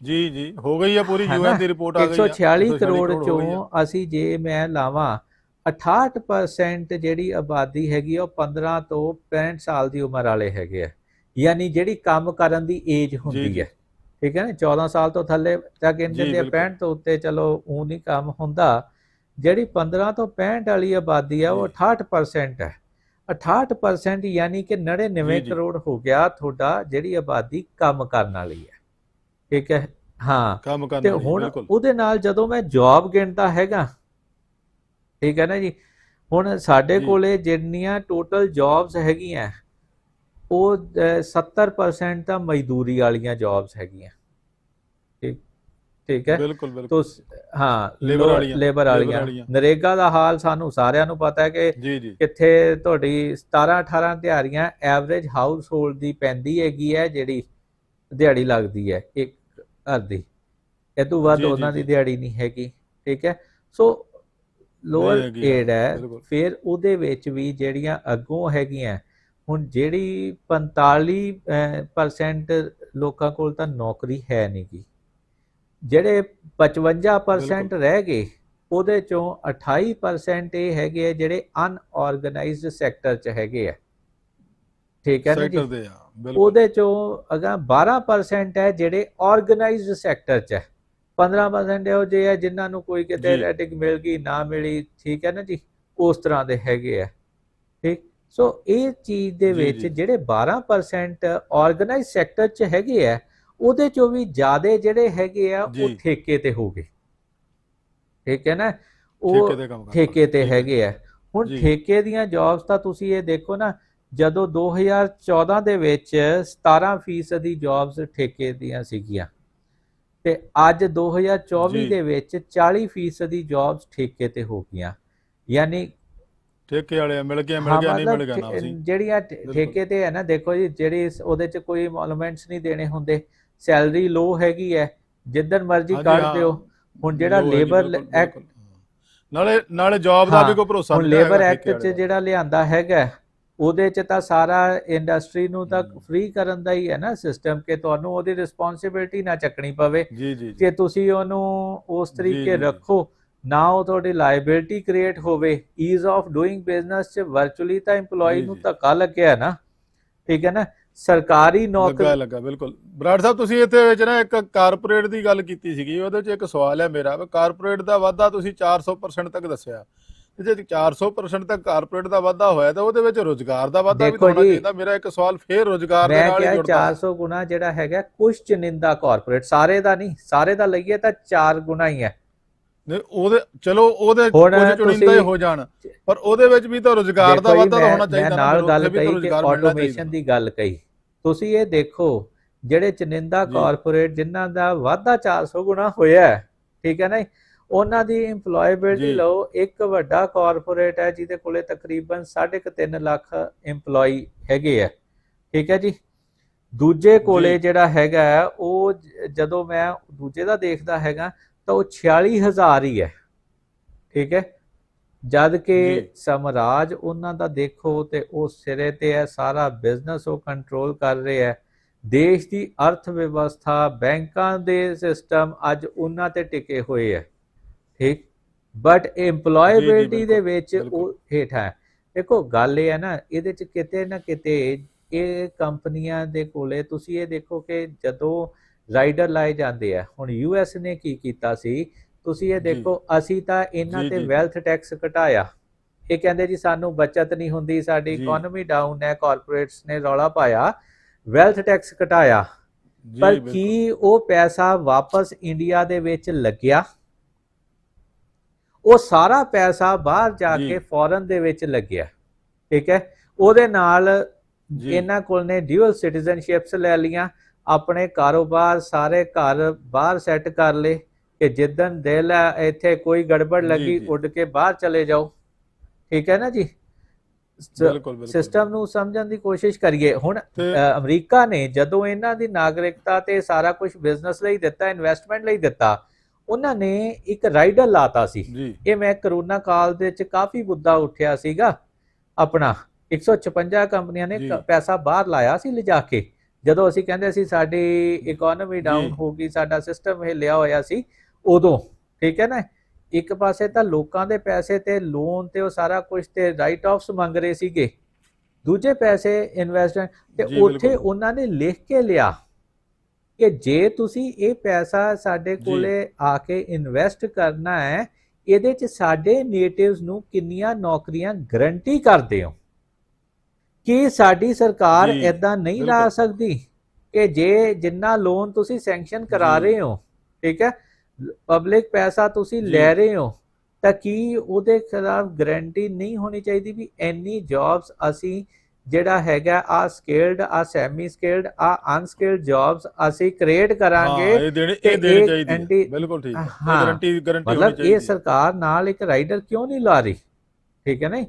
ਜੀ ਜੀ ਹੋ ਗਈ ਹੈ ਪੂਰੀ ਯੂਐਨ? ਦੀ ਰਿਪੋਰਟ ਆ ਗਈ ਹੈ 146 ਕਰੋੜ। ਚੋਂ ਅਸੀਂ ਜੇ ਮੈਂ ਲਾਵਾਂ 68% ਜਿਹੜੀ ਆਬਾਦੀ ਹੈਗੀ ਆ ਉਹ 15 ਤੋਂ 65 ਸਾਲ ਦੀ ਉਮਰ ਵਾਲੇ ਹੈਗੇ ਆ ਯਾਨੀ ਜਿਹੜੀ ਕੰਮ ਕਰਨ ਦੀ ਏਜ ਹੁੰਦੀ। ਹੈ ਠੀਕ ਹੈ ਨਾ 14 ਸਾਲ ਤੋਂ ਥੱਲੇ ਤਾਂ ਜੀ, ਕਹਿੰਦੇ ਨੇ ਬਿਲਕੁਲ। 65 ਤੋਂ ਉੱਤੇ ਚਲੋ ਉਹ ਨਹੀਂ ਕੰਮ ਹੁੰਦਾ ਜਿਹੜੀ 15 ਤੋਂ 65 ਵਾਲੀ ਆਬਾਦੀ ਆ ਉਹ ਜੀ। 68% ਹੈ 68% ਯਾਨੀ ਕਿ 99 ਜੀ, ਜੀ। ਕਰੋੜ ਹੋ ਗਿਆ ਤੁਹਾਡਾ ਜਿਹੜੀ ਆਬਾਦੀ ਕੰਮ ਕਰਨ ਵਾਲੀ ਹੈ। ਠੀਕ ਹੈ? ਹਾਂ। ਤੇ ਹੁਣ ਉਹਦੇ ਨਾਲ ਜਦੋਂ ਮੈਂ ਜੌਬ ਗਿਣਦਾ ਹੈਗਾ ਠੀਕ ਹੈ ਨਾ ਜੀ? ਹੁਣ ਸਾਡੇ। ਕੋਲੇ ਜਿੰਨੀਆਂ ਟੋਟਲ ਜੌਬਸ ਹੈਗੀਆਂ ਉਹ ਅਹ, 70% ਤਾਂ ਮਜ਼ਦੂਰੀ ਵਾਲੀਆਂ ਜੌਬਸ ਹੈਗੀਆਂ। ਠੀਕ ਹੈ? ਬਿਲਕੁਲ ਬਿਲਕੁਲ। ਹਾਂ Labor ਵਾਲੀਆਂ, ਲੇਬਰ ਵਾਲੀਆਂ। ਨਰੇਗਾ ਦਾ ਹਾਲ ਸਾਨੂੰ ਸਾਰਿਆਂ ਨੂੰ ਪਤਾ ਹੈ ਕਿ ਕਿੱਥੇ ਤੁਹਾਡੀ 17 18 ਦਿਹਾੜੀਆਂ ਐਵਰੇਜ ਹਾਊਸ ਹੋਲਡ ਦੀ ਪੈਂਦੀ ਹੈਗੀ ਹੈ ਜਿਹੜੀ ਦਿਹਾੜੀ ਲੱਗਦੀ ਹੈ ਇੱਕ ਘਰ ਦੀ। ਇਹ ਤੋਂ ਵੱਧ ਉਹਨਾਂ ਦੀ। ਦਿਹਾੜੀ ਨਹੀਂ ਹੈਗੀ ਠੀਕ ਹੈ? ਸੋ ਲੋਅਰ ਏਡ ਹੈ। ਫਿਰ ਉਹਦੇ ਵਿੱਚ ਵੀ ਜਿਹੜੀਆਂ ਅੱਗੋਂ ਹੈਗੀਆਂ ਹੁਣ ਜਿਹੜੀ 45% ਲੋਕਾਂ ਕੋਲ ਤਾਂ ਨੌਕਰੀ ਹੈ ਨਹੀਂਗੀ ਜਿਹੜੇ 55% ਰਹਿ ਗਏ ਉਹਦੇ ਚੋਂ 28% ਇਹ ਹੈਗੇ ਆ ਜਿਹੜੇ ਅਨਆਰਗੇਨਾਈਜ਼ਡ ਸੈਕਟਰ 'ਚ ਹੈਗੇ ਆ। ਠੀਕ ਹੈ ਨਾ ਜੀ? ਉਹਦੇ ਚੋਂ ਅਗਾ 12% ਹੈ ਜਿਹੜੇ ਆਰਗੇਨਾਈਜ਼ਡ ਸੈਕਟਰ 'ਚ ਹੈ। 15% ਇਹੋ ਜਿਹੇ ਆ ਜਿਨ੍ਹਾਂ ਨੂੰ ਕੋਈ ਕਿਤੇ ਜੀ। ਰੈਟਿੰਗ ਮਿਲ ਗਈ ਨਾ ਮਿਲੀ ਠੀਕ ਹੈ ਨਾ ਜੀ? ਉਸ ਤਰ੍ਹਾਂ ਦੇ ਹੈਗੇ ਆ। ਠੀਕ? ਸੋ ਇਹ ਚੀਜ਼ ਦੇ ਵਿੱਚ। ਜਿਹੜੇ 12% ਆਰਗੇਨਾਈਜ਼ਡ ਸੈਕਟਰ 'ਚ ਹੈਗੇ ਆ ਉਹਦੇ ਚੋਂ ਵੀ ਜ਼ਿਆਦੇ ਜਿਹੜੇ ਹੈਗੇ ਆ ਉਹ। ਠੇਕੇ ਤੇ ਹੋ ਗਏ ਠੀਕ ਹੈ ਨਾ ਉਹ ਠੇਕੇ ਤੇ। ਹੈਗੇ ਆ ਹੁਣ। ਠੇਕੇ ਦੀਆਂ ਜੌਬਸ ਤਾਂ ਤੁਸੀਂ ਇਹ ਦੇਖੋ ਨਾ ਜਦੋਂ 2014 ਦੇ ਵਿੱਚ 17% ਦੀ ਜੌਬਸ ਠੇਕੇ ਦੀਆਂ ਸੀਗੀਆਂ ਤੇ ਅੱਜ 2024 ਜੀ। ਦੇ ਵਿੱਚ 40% ਦੀ ਜੌਬਸ ਠੇਕੇ ਤੇ ਹੋ ਗਈਆਂ ਯਾਨੀ ਠੇਕੇ ਵਾਲੇ ਮਿਲ ਗਿਆ ਮਿਲ ਗਿਆ ਨਹੀਂ ਮਿਲ ਗਿਆ ਨਾ ਜਿਹੜੀਆਂ। ਠੇਕੇ ਤੇ ਹੈ ਨਾ ਦੇਖੋ ਜੀ ਜਿਹੜੀ ਉਹਦੇ ਚ ਕੋਈ ਮੋਨੂਮੈਂਟਸ ਨਹੀਂ ਦੇਣੇ ਹੁੰਦੇ ਸੈਲਰੀ ਲੋ ਹੈਗੀ ਹੈ ਜਿੱਦਣ ਮਰਜ਼ੀ ਕੱਢ। ਦਿਓ ਹੁਣ ਜਿਹੜਾ ਲੇਬਰ ਐਕਟ। ਨਾਲੇ ਨਾਲੇ ਜੌਬ ਦਾ ਵੀ ਕੋਈ ਭਰੋਸਾ ਹੁਣ ਨਹੀਂ ਲੇਬਰ ਐਕਟ 'ਚ। ਜਿਹੜਾ ਲਿਆਂਦਾ ਹੈਗਾ ਉਹਦੇ 'ਚ ਤਾਂ ਸਾਰਾ ਇੰਡਸਟਰੀ ਨੂੰ ਤਾਂ। ਫ੍ਰੀ ਕਰਨ ਦਾ ਹੀ ਹੈ ਨਾ ਸਿਸਟਮ ਕਿ ਤੁਹਾਨੂੰ ਉਹਦੀ ਰਿਸਪੌਂਸਿਬਿਲਟੀ ਨਾ ਚੱਕਣੀ ਪਵੇ ਜੀ ਤੁਸੀਂ ਉਹਨੂੰ ਉਸ ਤਰੀਕੇ। ਰੱਖੋ ਨਾ ਉਹ ਤੁਹਾਡੀ ਲਾਇਬਿਲਟੀ ਕ੍ਰੀਏਟ ਹੋਵੇ ਈਜ਼ ਆਫ ਡੂਇੰਗ ਬਿਜ਼ਨਸ 'ਚ ਵਰਚੁਅਲੀ ਤਾਂ EMPLOYE ਜੀ, ਨੂੰ। ਧੱਕਾ ਲੱਗਿਆ ਨਾ ਠੀਕ ਹੈ ਨਾ ਸਰਕਾਰੀ ਲੱਗਾ ਨੌਕਰੀ ਲੱਗਾ ਬਿਲਕੁਲ। ਬਰਾੜ ਸਾਹਿਬ ਤੁਸੀਂ ਇੱਥੇ ਵਿੱਚ ਨਾ ਇੱਕ ਕਾਰਪੋਰੇਟ ਦੀ ਗੱਲ ਕੀਤੀ ਸੀਗੀ ਉਹਦੇ 'ਚ ਇੱਕ ਸਵਾਲ ਹੈ ਮੇਰਾ ਵੀ ਕਾਰਪੋਰੇਟ ਦਾ ਵਾਧਾ ਤੁਸੀਂ 400% ਤੱਕ ਦੱਸਿਆ। ਜੇ 400% ਤੱਕ ਕਾਰਪੋਰੇਟ ਦਾ ਵਾਧਾ ਹੋਇਆ ਤਾਂ ਉਹਦੇ ਵਿੱਚ ਰੋਜ਼ਗਾਰ ਦਾ ਵਾਧਾ ਵੀ ਹੋਣਾ ਚਾਹੀਦਾ। ਮੇਰਾ ਇੱਕ ਸਵਾਲ ਫੇਰ ਰੋਜ਼ਗਾਰ ਦੇ ਨਾਲ ਹੀ ਜੁੜਦਾ। 400 ਗੁਣਾ ਜਿਹੜਾ ਹੈਗਾ ਕੁਝ ਚਨਿੰਦਾ ਕਾਰਪੋਰੇਟ ਸਾਰੇ ਦਾ ਨਹੀਂ ਸਾਰੇ ਦਾ ਲਈਏ ਤਾਂ 4 ਗੁਣਾ ਹੀ ਹੈ। ਨਹੀਂ ਉਹਦੇ ਚਲੋ ਉਹਦੇ ਕੁਝ ਚੁਣਿੰਦਾ ਹੀ ਜਾਣ ਪਰ ਉਹਦੇ ਵਿੱਚ ਵੀ ਤਾਂ ਰੋਜ਼ਗਾਰ ਦਾ ਵਾਧਾ ਹੋਣਾ ਚਾਹੀਦਾ ਮੈਂ ਨਾ, ਨਾਲ ਗੱਲ ਕਹੀ ਕਿ ਆਟੋਮੇਸ਼ਨ। ਦੀ ਗੱਲ ਕਹੀ ਤੁਸੀਂ ਇਹ ਦੇਖੋ ਜਿਹੜੇ ਚਨਿੰਦਾ। ਕਾਰਪੋਰੇਟ ਜਿਨ੍ਹਾਂ ਦਾ ਵਾਧਾ 400 ਗੁਣਾ ਹੋਇਆ ਠੀਕ ਹੈ ਨਾ ਉਹਨਾਂ ਦੀ EMPLOYABILTY ਜੀ। ਲਓ ਇੱਕ ਵੱਡਾ ਕਾਰਪੋਰੇਟ ਹੈ ਜਿਹਦੇ ਕੋਲੇ ਤਕਰੀਬਨ 3.5 ਲੱਖ EMPLOYE ਹੈਗੇ ਆ ਠੀਕ ਹੈ ਜੀ ਦੂਜੇ ਕੋਲੇ। ਜਿਹੜਾ ਹੈਗਾ ਉਹ ਜਦੋਂ ਮੈਂ ਦੂਜੇ ਦਾ ਦੇਖਦਾ ਹੈਗਾ ਤਾਂ ਉਹ 46000 ਹੀ ਹੈ। ਠੀਕ ਹੈ? ਜਦ ਕਿ। ਸਮਰਾਜ ਉਹਨਾਂ ਦਾ ਦੇਖੋ ਤੇ ਉਹ ਸਿਰੇ ਤੇ ਹੈ ਸਾਰਾ ਬਿਜ਼ਨਸ ਉਹ ਕੰਟਰੋਲ ਕਰ ਰਿਹਾ ਹੈ। ਦੇਸ਼ ਦੀ ਅਰਥ ਵਿਵਸਥਾ ਬੈਂਕਾਂ ਦੇ ਸਿਸਟਮ ਅੱਜ ਉਹਨਾਂ ਤੇ ਟਿਕੇ ਹੋਏ ਹੈ। ਠੀਕ? ਬਟ EMPLOYABILTY ਦੇ ਵਿੱਚ। ਉਹ ਹੇਠ ਹੈ। ਦੇਖੋ ਗੱਲ ਇਹ ਹੈ ਨਾ ਇਹਦੇ ਚ ਕਿਤੇ ਨਾ ਕਿਤੇ ਇਹ ਕੰਪਨੀਆਂ ਦੇ ਕੋਲੇ ਤੁਸੀਂ ਇਹ ਦੇਖੋ ਕਿ ਜਦੋਂ ਰਾਈਡਰ ਲਾਏ ਜਾਂਦੇ ਆ ਹੁਣ ਯੂਐਸ ਨੇ ਕੀ ਕੀਤਾ ਸੀ ਤੁਸੀਂ ਇਹ। ਦੇਖੋ ਅਸੀਂ ਤਾਂ ਇਹਨਾਂ ਤੇ। ਵੈਲਥ ਟੈਕਸ ਘਟਾਇਆ ਇਹ ਕਹਿੰਦੇ ਜੀ ਸਾਨੂੰ ਬਚਤ ਨਹੀਂ ਹੁੰਦੀ ਸਾਡੀ। ਇਕਨੋਮੀ ਡਾਊਨ ਹੈ ਕਾਰਪੋਰੇਟਸ ਨੇ ਰੌਲਾ ਪਾਇਆ ਵੈਲਥ ਟੈਕਸ ਘਟਾਇਆ ਪਰ। ਕੀ ਉਹ ਪੈਸਾ ਵਾਪਸ ਇੰਡੀਆ ਦੇ ਵਿੱਚ ਲੱਗਿਆ ਉਹ ਸਾਰਾ ਪੈਸਾ ਬਾਹਰ ਜਾ। ਕੇ ਫੋਰਨ ਦੇ ਵਿੱਚ ਲੱਗਿਆ ਠੀਕ ਹੈ ਉਹਦੇ ਨਾਲ। ਇਹਨਾਂ ਕੋਲ ਨੇ ਡਿਊਅਲ ਸਿਟੀਜ਼ਨਸ਼ਿਪਸ ਲੈ ਲੀਆਂ ਆਪਣੇ ਕਾਰੋਬਾਰ ਸਾਰੇ ਘਰ ਬਾਹਰ ਸੈੱਟ ਕਰ ਲਏ ਕਿ ਜਿੱਦਣ ਦਿਲ ਹੈ ਇੱਥੇ ਕੋਈ ਗੜਬੜ ਲੱਗੀ। ਉੱਡ ਕੇ ਬਾਹਰ ਚਲੇ ਜਾਓ। ਠੀਕ ਹੈ ਨਾ ਜੀ? ਸਿਸਟਮ ਨੂੰ ਸਮਝਣ ਦੀ ਕੋਸ਼ਿਸ਼ ਕਰੀਏ। ਹੁਣ ਅਮਰੀਕਾ ਨੇ ਜਦੋਂ ਇਹਨਾਂ ਦੀ ਨਾਗਰਿਕਤਾ ਤੇ ਸਾਰਾ ਕੁਝ ਬਿਜ਼ਨਸ ਲਈ ਦਿੱਤਾ ਇਨਵੈਸਟਮੈਂਟ ਲਈ ਦਿੱਤਾ ਉਹਨਾਂ ਨੇ ਇੱਕ ਰਾਈਡਰ ਲਾਤਾ ਸੀ। ਇਹ ਮੈਂ ਕਰੋਨਾ ਕਾਲ ਦੇ ਵਿੱਚ ਕਾਫੀ ਮੁੱਦਾ ਉੱਠਿਆ ਸੀਗਾ। ਆਪਣਾ 156 ਕੰਪਨੀਆਂ ਨੇ ਪੈਸਾ ਬਾਹਰ ਲਾਇਆ ਸੀ ਲਿਜਾ ਕੇ। ਜਦੋਂ ਅਸੀਂ ਕਹਿੰਦੇ ਸੀ ਸਾਡੀ ਇਕਨੋਮੀ ਡਾਊਨ। ਹੋ ਗਈ ਸਾਡਾ ਸਿਸਟਮ ਹਿੱਲਿਆ ਹੋਇਆ ਸੀ ਉਦੋਂ ਠੀਕ ਹੈ ਨਾ ਇੱਕ ਪਾਸੇ ਤਾਂ ਲੋਕਾਂ ਦੇ ਪੈਸੇ ਤੇ ਲੋਨ ਤੇ ਉਹ ਸਾਰਾ ਕੁਝ ਤੇ ਰਾਈਟ ਆਫਸ ਮੰਗ ਰਹੇ ਸੀਗੇ ਦੂਜੇ ਪੈਸੇ ਇਨਵੈਸਟਮੈਂਟ ਤੇ ਉੱਥੇ। ਉਹਨਾਂ ਨੇ ਲਿਖ ਕੇ ਲਿਆ ਕਿ ਜੇ ਤੁਸੀਂ ਇਹ ਪੈਸਾ ਸਾਡੇ। ਕੋਲੇ ਆ ਕੇ ਇਨਵੈਸਟ ਕਰਨਾ ਹੈ ਇਹਦੇ ਚ ਸਾਡੇ ਨੇਟਿਵਸ ਨੂੰ ਕਿੰਨੀਆਂ ਨੌਕਰੀਆਂ ਗਰੰਟੀ ਕਰਦੇ ਹੋ ਕਿ ਸਾਡੀ ਸਰਕਾਰ ਇਦਾਂ ਨਹੀਂ ਲਾ। ਸਕਦੀ ਕਿ ਜੇ ਜਿੰਨਾ ਲੋਨ ਤੁਸੀਂ ਸੈਂਕਸ਼ਨ ਕਰਾ। ਰਹੇ ਹੋ ਠੀਕ ਹੈ? ਪਬਲਿਕ ਪੈਸਾ ਤੁਸੀਂ। ਲੈ ਰਹੇ ਹੋ ਤਾਂ ਕੀ ਉਹਦੇ ਖਿਲਾਫ ਗਾਰੰਟੀ ਨਹੀਂ ਹੋਣੀ ਚਾਹੀਦੀ ਵੀ ਇੰਨੀ ਜੌਬਸ ਅਸੀਂ ਜਿਹੜਾ ਹੈਗਾ ਆ ਸਕਿਲਡ ਆ ਸੈਮੀ ਸਕਿਲਡ ਆ ਅਨਸਕਿਲਡ ਜੌਬਸ ਅਸੀਂ ਕ੍ਰੀਏਟ ਕਰਾਂਗੇ ਇਹ ਦੇਣੀ ਇਹ ਦੇਣੀ ਚਾਹੀਦੀ ਬਿਲਕੁਲ ਠੀਕ ਹੈ। ਗਾਰੰਟੀ ਗਾਰੰਟੀ ਹੋਣੀ ਮਤਲਬ ਇਹ ਸਰਕਾਰ ਨਾਲ ਇੱਕ ਰਾਈਡਰ ਕਿਉਂ ਨਹੀਂ ਲਾ ਰਹੀ? ਠੀਕ ਹੈ ਨਾ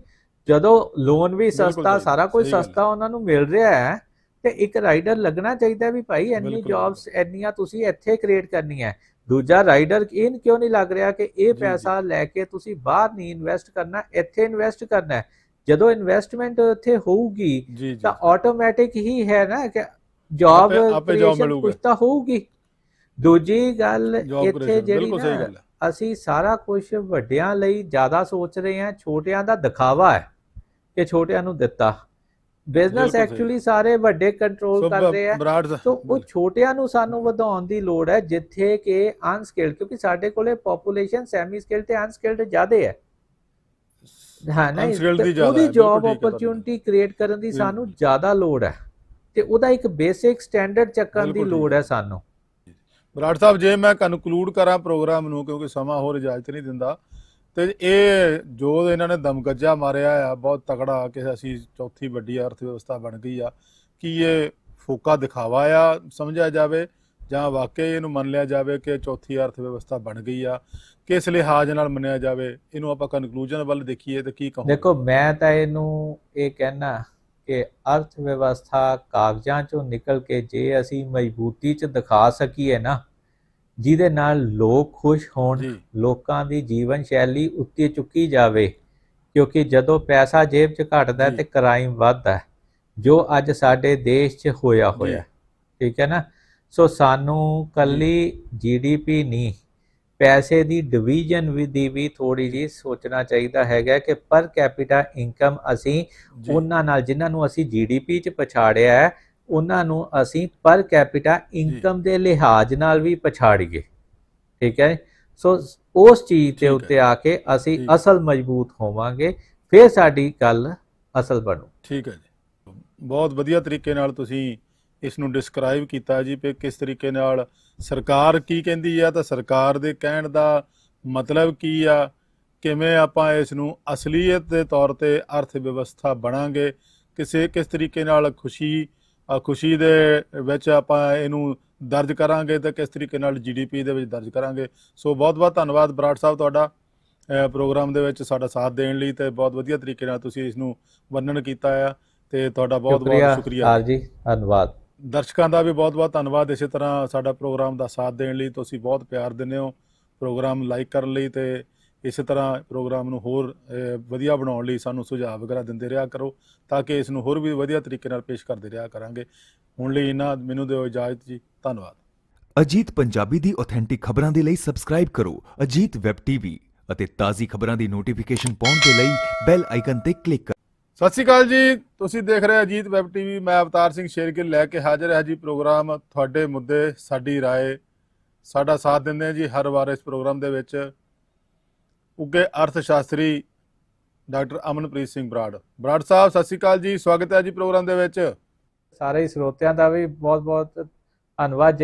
ਜਦੋਂ ਲੋਨ ਵੀ ਸਸਤਾ ਸਾਰਾ ਕੁਝ। ਸਸਤਾ ਉਹਨਾਂ ਨੂੰ ਮਿਲ ਰਿਹਾ ਹੈ ਤੇ ਇੱਕ ਰਾਈਡਰ ਲੱਗਣਾ ਚਾਹੀਦਾ ਵੀ ਭਾਈ ਇੰਨੀ ਜੌਬਸ ਇੰਨੀਆਂ ਤੁਸੀਂ ਇੱਥੇ ਕ੍ਰੀਏਟ ਕਰਨੀਆਂ ਹੈ। ਦੂਜਾ ਰਾਈਡਰ ਇਹ ਕਿਉਂ ਨਹੀਂ ਲੱਗ ਰਿਹਾ ਕਿ ਇਹ। ਪੈਸਾ ਲੈ ਕੇ ਤੁਸੀਂ ਬਾਹਰ ਨਹੀਂ ਇਨਵੈਸਟ ਕਰਨਾ ਇੱਥੇ ਇਨਵੈਸਟ ਕਰਨਾ ਹੈ ਜਦੋਂ ਇਨਵੈਸਟਮੈਂਟ ਉੱਥੇ ਹੋਊਗੀ ਤਾਂ ਆਟੋਮੈਟਿਕ ਹੀ ਹੈ ਨਾ ਕਿ ਜੌਬ ਕ੍ਰੀਏਸ਼ਨ। ਕੁਝ ਤਾਂ ਹੋਊਗੀ ਦੂਜੀ ਗੱਲ ਇੱਥੇ ਜਿਹੜੀ ਅਸੀਂ ਸਾਰਾ ਕੁਝ ਵੱਡਿਆਂ ਲਈ ਜ਼ਿਆਦਾ ਸੋਚ ਰਹੇ ਹਾਂ ਛੋਟਿਆਂ ਦਾ ਦਿਖਾਵਾ ਹੈ ਇਹ ਛੋਟਿਆਂ ਨੂੰ ਦਿੱਤਾ। ਬਿਜ਼ਨਸ ਐਕਚੁਅਲੀ ਸਾਰੇ ਵੱਡੇ ਕੰਟਰੋਲ ਕਰਦੇ ਆ। ਸੋ ਉਹ ਛੋਟਿਆਂ ਨੂੰ ਸਾਨੂੰ ਵਧਾਉਣ ਦੀ ਲੋੜ ਹੈ ਜਿੱਥੇ ਕਿ ਅਨਸਕਿਲਡ ਕਿਉਂਕਿ ਸਾਡੇ ਕੋਲੇ ਪੋਪੂਲੇਸ਼ਨ ਸੈਮੀ ਸਕਿਲਡ ਤੇ ਅਨਸਕਿਲਡ ਜ਼ਿਆਦੇ ਹੈ। ਹਾਂ ਨਹੀਂ ਉਹਦੀ ਜੌਬ ਓਪਰਚ्युनिटी ਕ੍ਰੀਏਟ ਕਰਨ ਦੀ ਸਾਨੂੰ ਜ਼ਿਆਦਾ ਲੋੜ ਹੈ। ਤੇ ਉਹਦਾ ਇੱਕ ਬੇਸਿਕ ਸਟੈਂਡਰਡ ਚੱਕਣ ਦੀ ਲੋੜ ਹੈ। ਸਾਨੂੰ। ਬਰਾੜ ਸਾਹਿਬ ਜੇ ਮੈਂ ਕਨਕਲੂਡ ਕਰਾਂ ਪ੍ਰੋਗਰਾਮ ਨੂੰ ਕਿਉਂਕਿ ਸਮਾਂ ਹੋਰ ਇਜਾਜ਼ਤ ਨਹੀਂ ਦਿੰਦਾ ਤੇ ਇਹ ਜੋ ਇਹਨਾਂ ਨੇ ਦਮਗੱਜਾ ਮਾਰਿਆ ਆ, ਬਹੁਤ ਤਕੜਾ ਕਿ ਅਸੀਂ ਚੌਥੀ ਵੱਡੀ ਅਰਥ ਵਿਵਸਥਾ ਬਣ ਗਈ ਆ, ਕੀ ਇਹ ਫੋਕਾ ਦਿਖਾਵਾ ਆ, ਸਮਝਿਆ ਜਾਵੇ ਜਾਂ ਵਾਕਈ ਇਹਨੂੰ ਮੰਨ ਲਿਆ ਜਾਵੇ ਕਿ ਚੌਥੀ ਅਰਥ ਵਿਵਸਥਾ ਬਣ ਗਈ ਆ, ਕਿਸ ਲਿਹਾਜ਼ ਨਾਲ ਮੰਨਿਆ ਜਾਵੇ, ਇਹਨੂੰ ਆਪਾਂ ਕਨਕਲੂਜਨ ਵੱਲ ਦੇਖੀਏ ਤਾਂ ਕੀ ਕਹੋਗੇ? ਦੇਖੋ, ਮੈਂ ਤਾਂ ਇਹਨੂੰ ਇਹ ਕਹਿਣਾ ਕਿ ਅਰਥ ਵਿਵਸਥਾ ਕਾਗਜ਼ਾਂ ਚੋਂ ਨਿਕਲ ਕੇ ਜੇ ਅਸੀਂ ਮਜ਼ਬੂਤੀ ਚ ਦਿਖਾ ਸਕੀਏ ਨਾ ਜਿਹਦੇ ਨਾਲ ਲੋਕ ਖੁਸ਼ ਹੋਣ ਲੋਕਾਂ ਦੀ ਜੀਵਨ ਸ਼ੈਲੀ ਉੱਤੇ ਚੁੱਕੀ ਜਾਵੇ ਕਿਉਂਕਿ ਜਦੋਂ ਪੈਸਾ ਜੇਬ 'ਚ ਘਟਦਾ। ਤੇ ਕ੍ਰਾਈਮ ਵੱਧਦਾ ਜੋ ਅੱਜ ਸਾਡੇ ਦੇਸ਼ 'ਚ ਹੋਇਆ ਹੋਇਆ। ਠੀਕ ਹੈ ਨਾ? ਸੋ ਸਾਨੂੰ ਕੱਲੀ ਜੀਡੀਪੀ ਨਹੀਂ ਪੈਸੇ ਦੀ ਡਿਵੀਜ਼ਨ ਵੀ ਦੀ ਵੀ ਥੋੜੀ ਜੀ ਸੋਚਣਾ ਚਾਹੀਦਾ ਹੈਗਾ ਕਿ ਪਰ ਕੈਪੀਟਾ ਇਨਕਮ ਅਸੀਂ ਉਹਨਾਂ ਨਾਲ ਜਿਨ੍ਹਾਂ ਨੂੰ ਅਸੀਂ ਜੀਡੀਪੀ 'ਚ ਪਛਾੜਿਆ ਹੈ ਉਹਨਾਂ ਨੂੰ ਅਸੀਂ ਪਰ ਕੈਪੀਟਾ ਇਨਕਮ ਦੇ ਲਿਹਾਜ਼ ਨਾਲ ਵੀ ਪਛਾੜੀਏ। ਠੀਕ ਹੈ ਸੋ ਉਸ ਚੀਜ਼ ਹੈ। ਉੱਤੇ ਆ ਕੇ ਅਸੀਂ। ਅਸਲ ਮਜ਼ਬੂਤ ਹੋਵਾਂਗੇ ਫਿਰ ਸਾਡੀ ਗੱਲ ਅਸਲ ਬਣੂ। ਠੀਕ ਹੈ ਜੀ। ਬਹੁਤ ਵਧੀਆ ਤਰੀਕੇ ਨਾਲ ਤੁਸੀਂ ਇਸ ਨੂੰ ਡਿਸਕ੍ਰਾਈਬ ਕੀਤਾ ਜੀ ਕਿ ਕਿਸ ਤਰੀਕੇ ਨਾਲ ਸਰਕਾਰ ਕੀ ਕਹਿੰਦੀ ਆ ਤਾਂ ਸਰਕਾਰ ਦੇ ਕਹਿਣ ਦਾ ਮਤਲਬ ਕੀ ਆ? ਕਿਵੇਂ ਆਪਾਂ ਇਸ ਨੂੰ ਅਸਲੀਅਤ ਦੇ ਤੌਰ ਤੇ ਅਰਥ ਵਿਵਸਥਾ ਬਣਾਂਗੇ? ਕਿਸੇ ਕਿਸ ਤਰੀਕੇ ਨਾਲ ਖੁਸ਼ੀ ਖੁਸ਼ੀ ਦੇ ਵਿੱਚ ਆਪਾਂ ਇਹਨੂੰ ਦਰਜ ਕਰਾਂਗੇ ਤੇ ਕਿਸ ਤਰੀਕੇ ਨਾਲ ਜੀਡੀਪੀ ਦੇ ਵਿੱਚ ਦਰਜ ਕਰਾਂਗੇ। ਸੋ ਬਹੁਤ ਬਹੁਤ ਧੰਨਵਾਦ ਬਰਾੜ ਸਾਹਿਬ ਤੁਹਾਡਾ ਪ੍ਰੋਗਰਾਮ ਦੇ ਵਿੱਚ ਸਾਡਾ ਸਾਥ ਦੇਣ ਲਈ ਤੇ ਬਹੁਤ ਵਧੀਆ ਤਰੀਕੇ ਨਾਲ ਤੁਸੀਂ ਇਸ ਨੂੰ ਵਰਣਨ ਕੀਤਾ ਆ ਤੇ ਤੁਹਾਡਾ ਬਹੁਤ ਬਹੁਤ ਸ਼ੁਕਰੀਆ ਸਰ ਜੀ ਧੰਨਵਾਦ। ਦਰਸ਼ਕਾਂ ਦਾ ਵੀ ਬਹੁਤ-ਬਹੁਤ ਧੰਨਵਾਦ ਇਸੇ ਤਰ੍ਹਾਂ ਸਾਡਾ ਪ੍ਰੋਗਰਾਮ ਦਾ ਸਾਥ ਦੇਣ ਲਈ ਤੁਸੀਂ ਬਹੁਤ ਪਿਆਰ ਦਿੰਦੇ ਹੋ। ਪ੍ਰੋਗਰਾਮ ਲਾਈਕ ਕਰਨ ਲਈ ਤੇ ਇਸੇ ਤਰ੍ਹਾਂ ਪ੍ਰੋਗਰਾਮ ਨੂੰ ਹੋਰ ਅਹ, ਵਧੀਆ ਬਣਾਉਣ ਲਈ ਸਾਨੂੰ ਸੁਝਾਅ ਵਗੈਰਾ ਦਿੰਦੇ ਰਿਹਾ ਕਰੋ ਤਾਂ ਕਿ ਇਸ ਨੂੰ ਹੋਰ ਵੀ ਵਧੀਆ ਤਰੀਕੇ ਨਾਲ ਪੇਸ਼ ਕਰਦੇ ਰਿਹਾ ਕਰਾਂਗੇ ਹੁਣ ਲਈ ਇਹਨਾਂ ਮੈਨੂੰ ਦਿਓ ਇਜਾਜ਼ਤ ਜੀ ਧੰਨਵਾਦ ਅਜੀਤ ਪੰਜਾਬੀ ਦੀ ਆਥੈਂਟਿਕ ਖਬਰਾਂ ਦੇ ਲਈ ਸਬਸਕ੍ਰਾਈਬ ਕਰੋ ਅਜੀਤ ਵੈਬ ਟੀਵੀ ਅਤੇ ਤਾਜ਼ੀ ਖਬਰਾਂ ਦੀ ਨੋਟੀਫਿਕੇਸ਼ਨ ਪਾਉਣ ਦੇ ਲਈ ਬੈਲ ਆਈਕਨ ਤੇ ਕਲਿੱਕ ਕਰੋ ਸਤਿ ਸ਼੍ਰੀ ਅਕਾਲ ਜੀ ਤੁਸੀਂ ਦੇਖ ਰਹੇ ਹੋ ਅਜੀਤ ਵੈਬ ਟੀਵੀ ਮੈਂ ਅਵਤਾਰ ਸਿੰਘ ਸ਼ੇਰਗਿੱਲ ਲੈ ਕੇ ਹਾਜ਼ਰ ਹਾਂ ਜੀ ਪ੍ਰੋਗਰਾਮ ਤੁਹਾਡੇ ਮੁੱਦੇ ਸਾਡੀ رائے ਸਾਡਾ ਸਾਥ ਦਿੰਦੇ ਆ ਜੀ ਹਰ ਵਾਰ ਇਸ ਪ੍ਰੋਗਰਾਮ ਦੇ ਵਿੱਚ ਉੱਗੇ ਅਰਥ ਸ਼ਾਸਤਰੀ ਡਾਕਟਰ ਅਮਨਪ੍ਰੀਤ ਸਿੰਘ ਬਰਾੜ। ਬਰਾੜ ਸਾਹਿਬ, ਸਤਿ ਸ਼੍ਰੀ ਅਕਾਲ ਜੀ। ਸਵਾਗਤ ਹੈ ਜੀ ਪ੍ਰੋਗਰਾਮ ਦੇ ਵਿੱਚ। ਸਾਰੇ ਸਰੋਤਿਆਂ ਦਾ ਵੀ ਬਹੁਤ ਬਹੁਤ ਧੰਨਵਾਦ।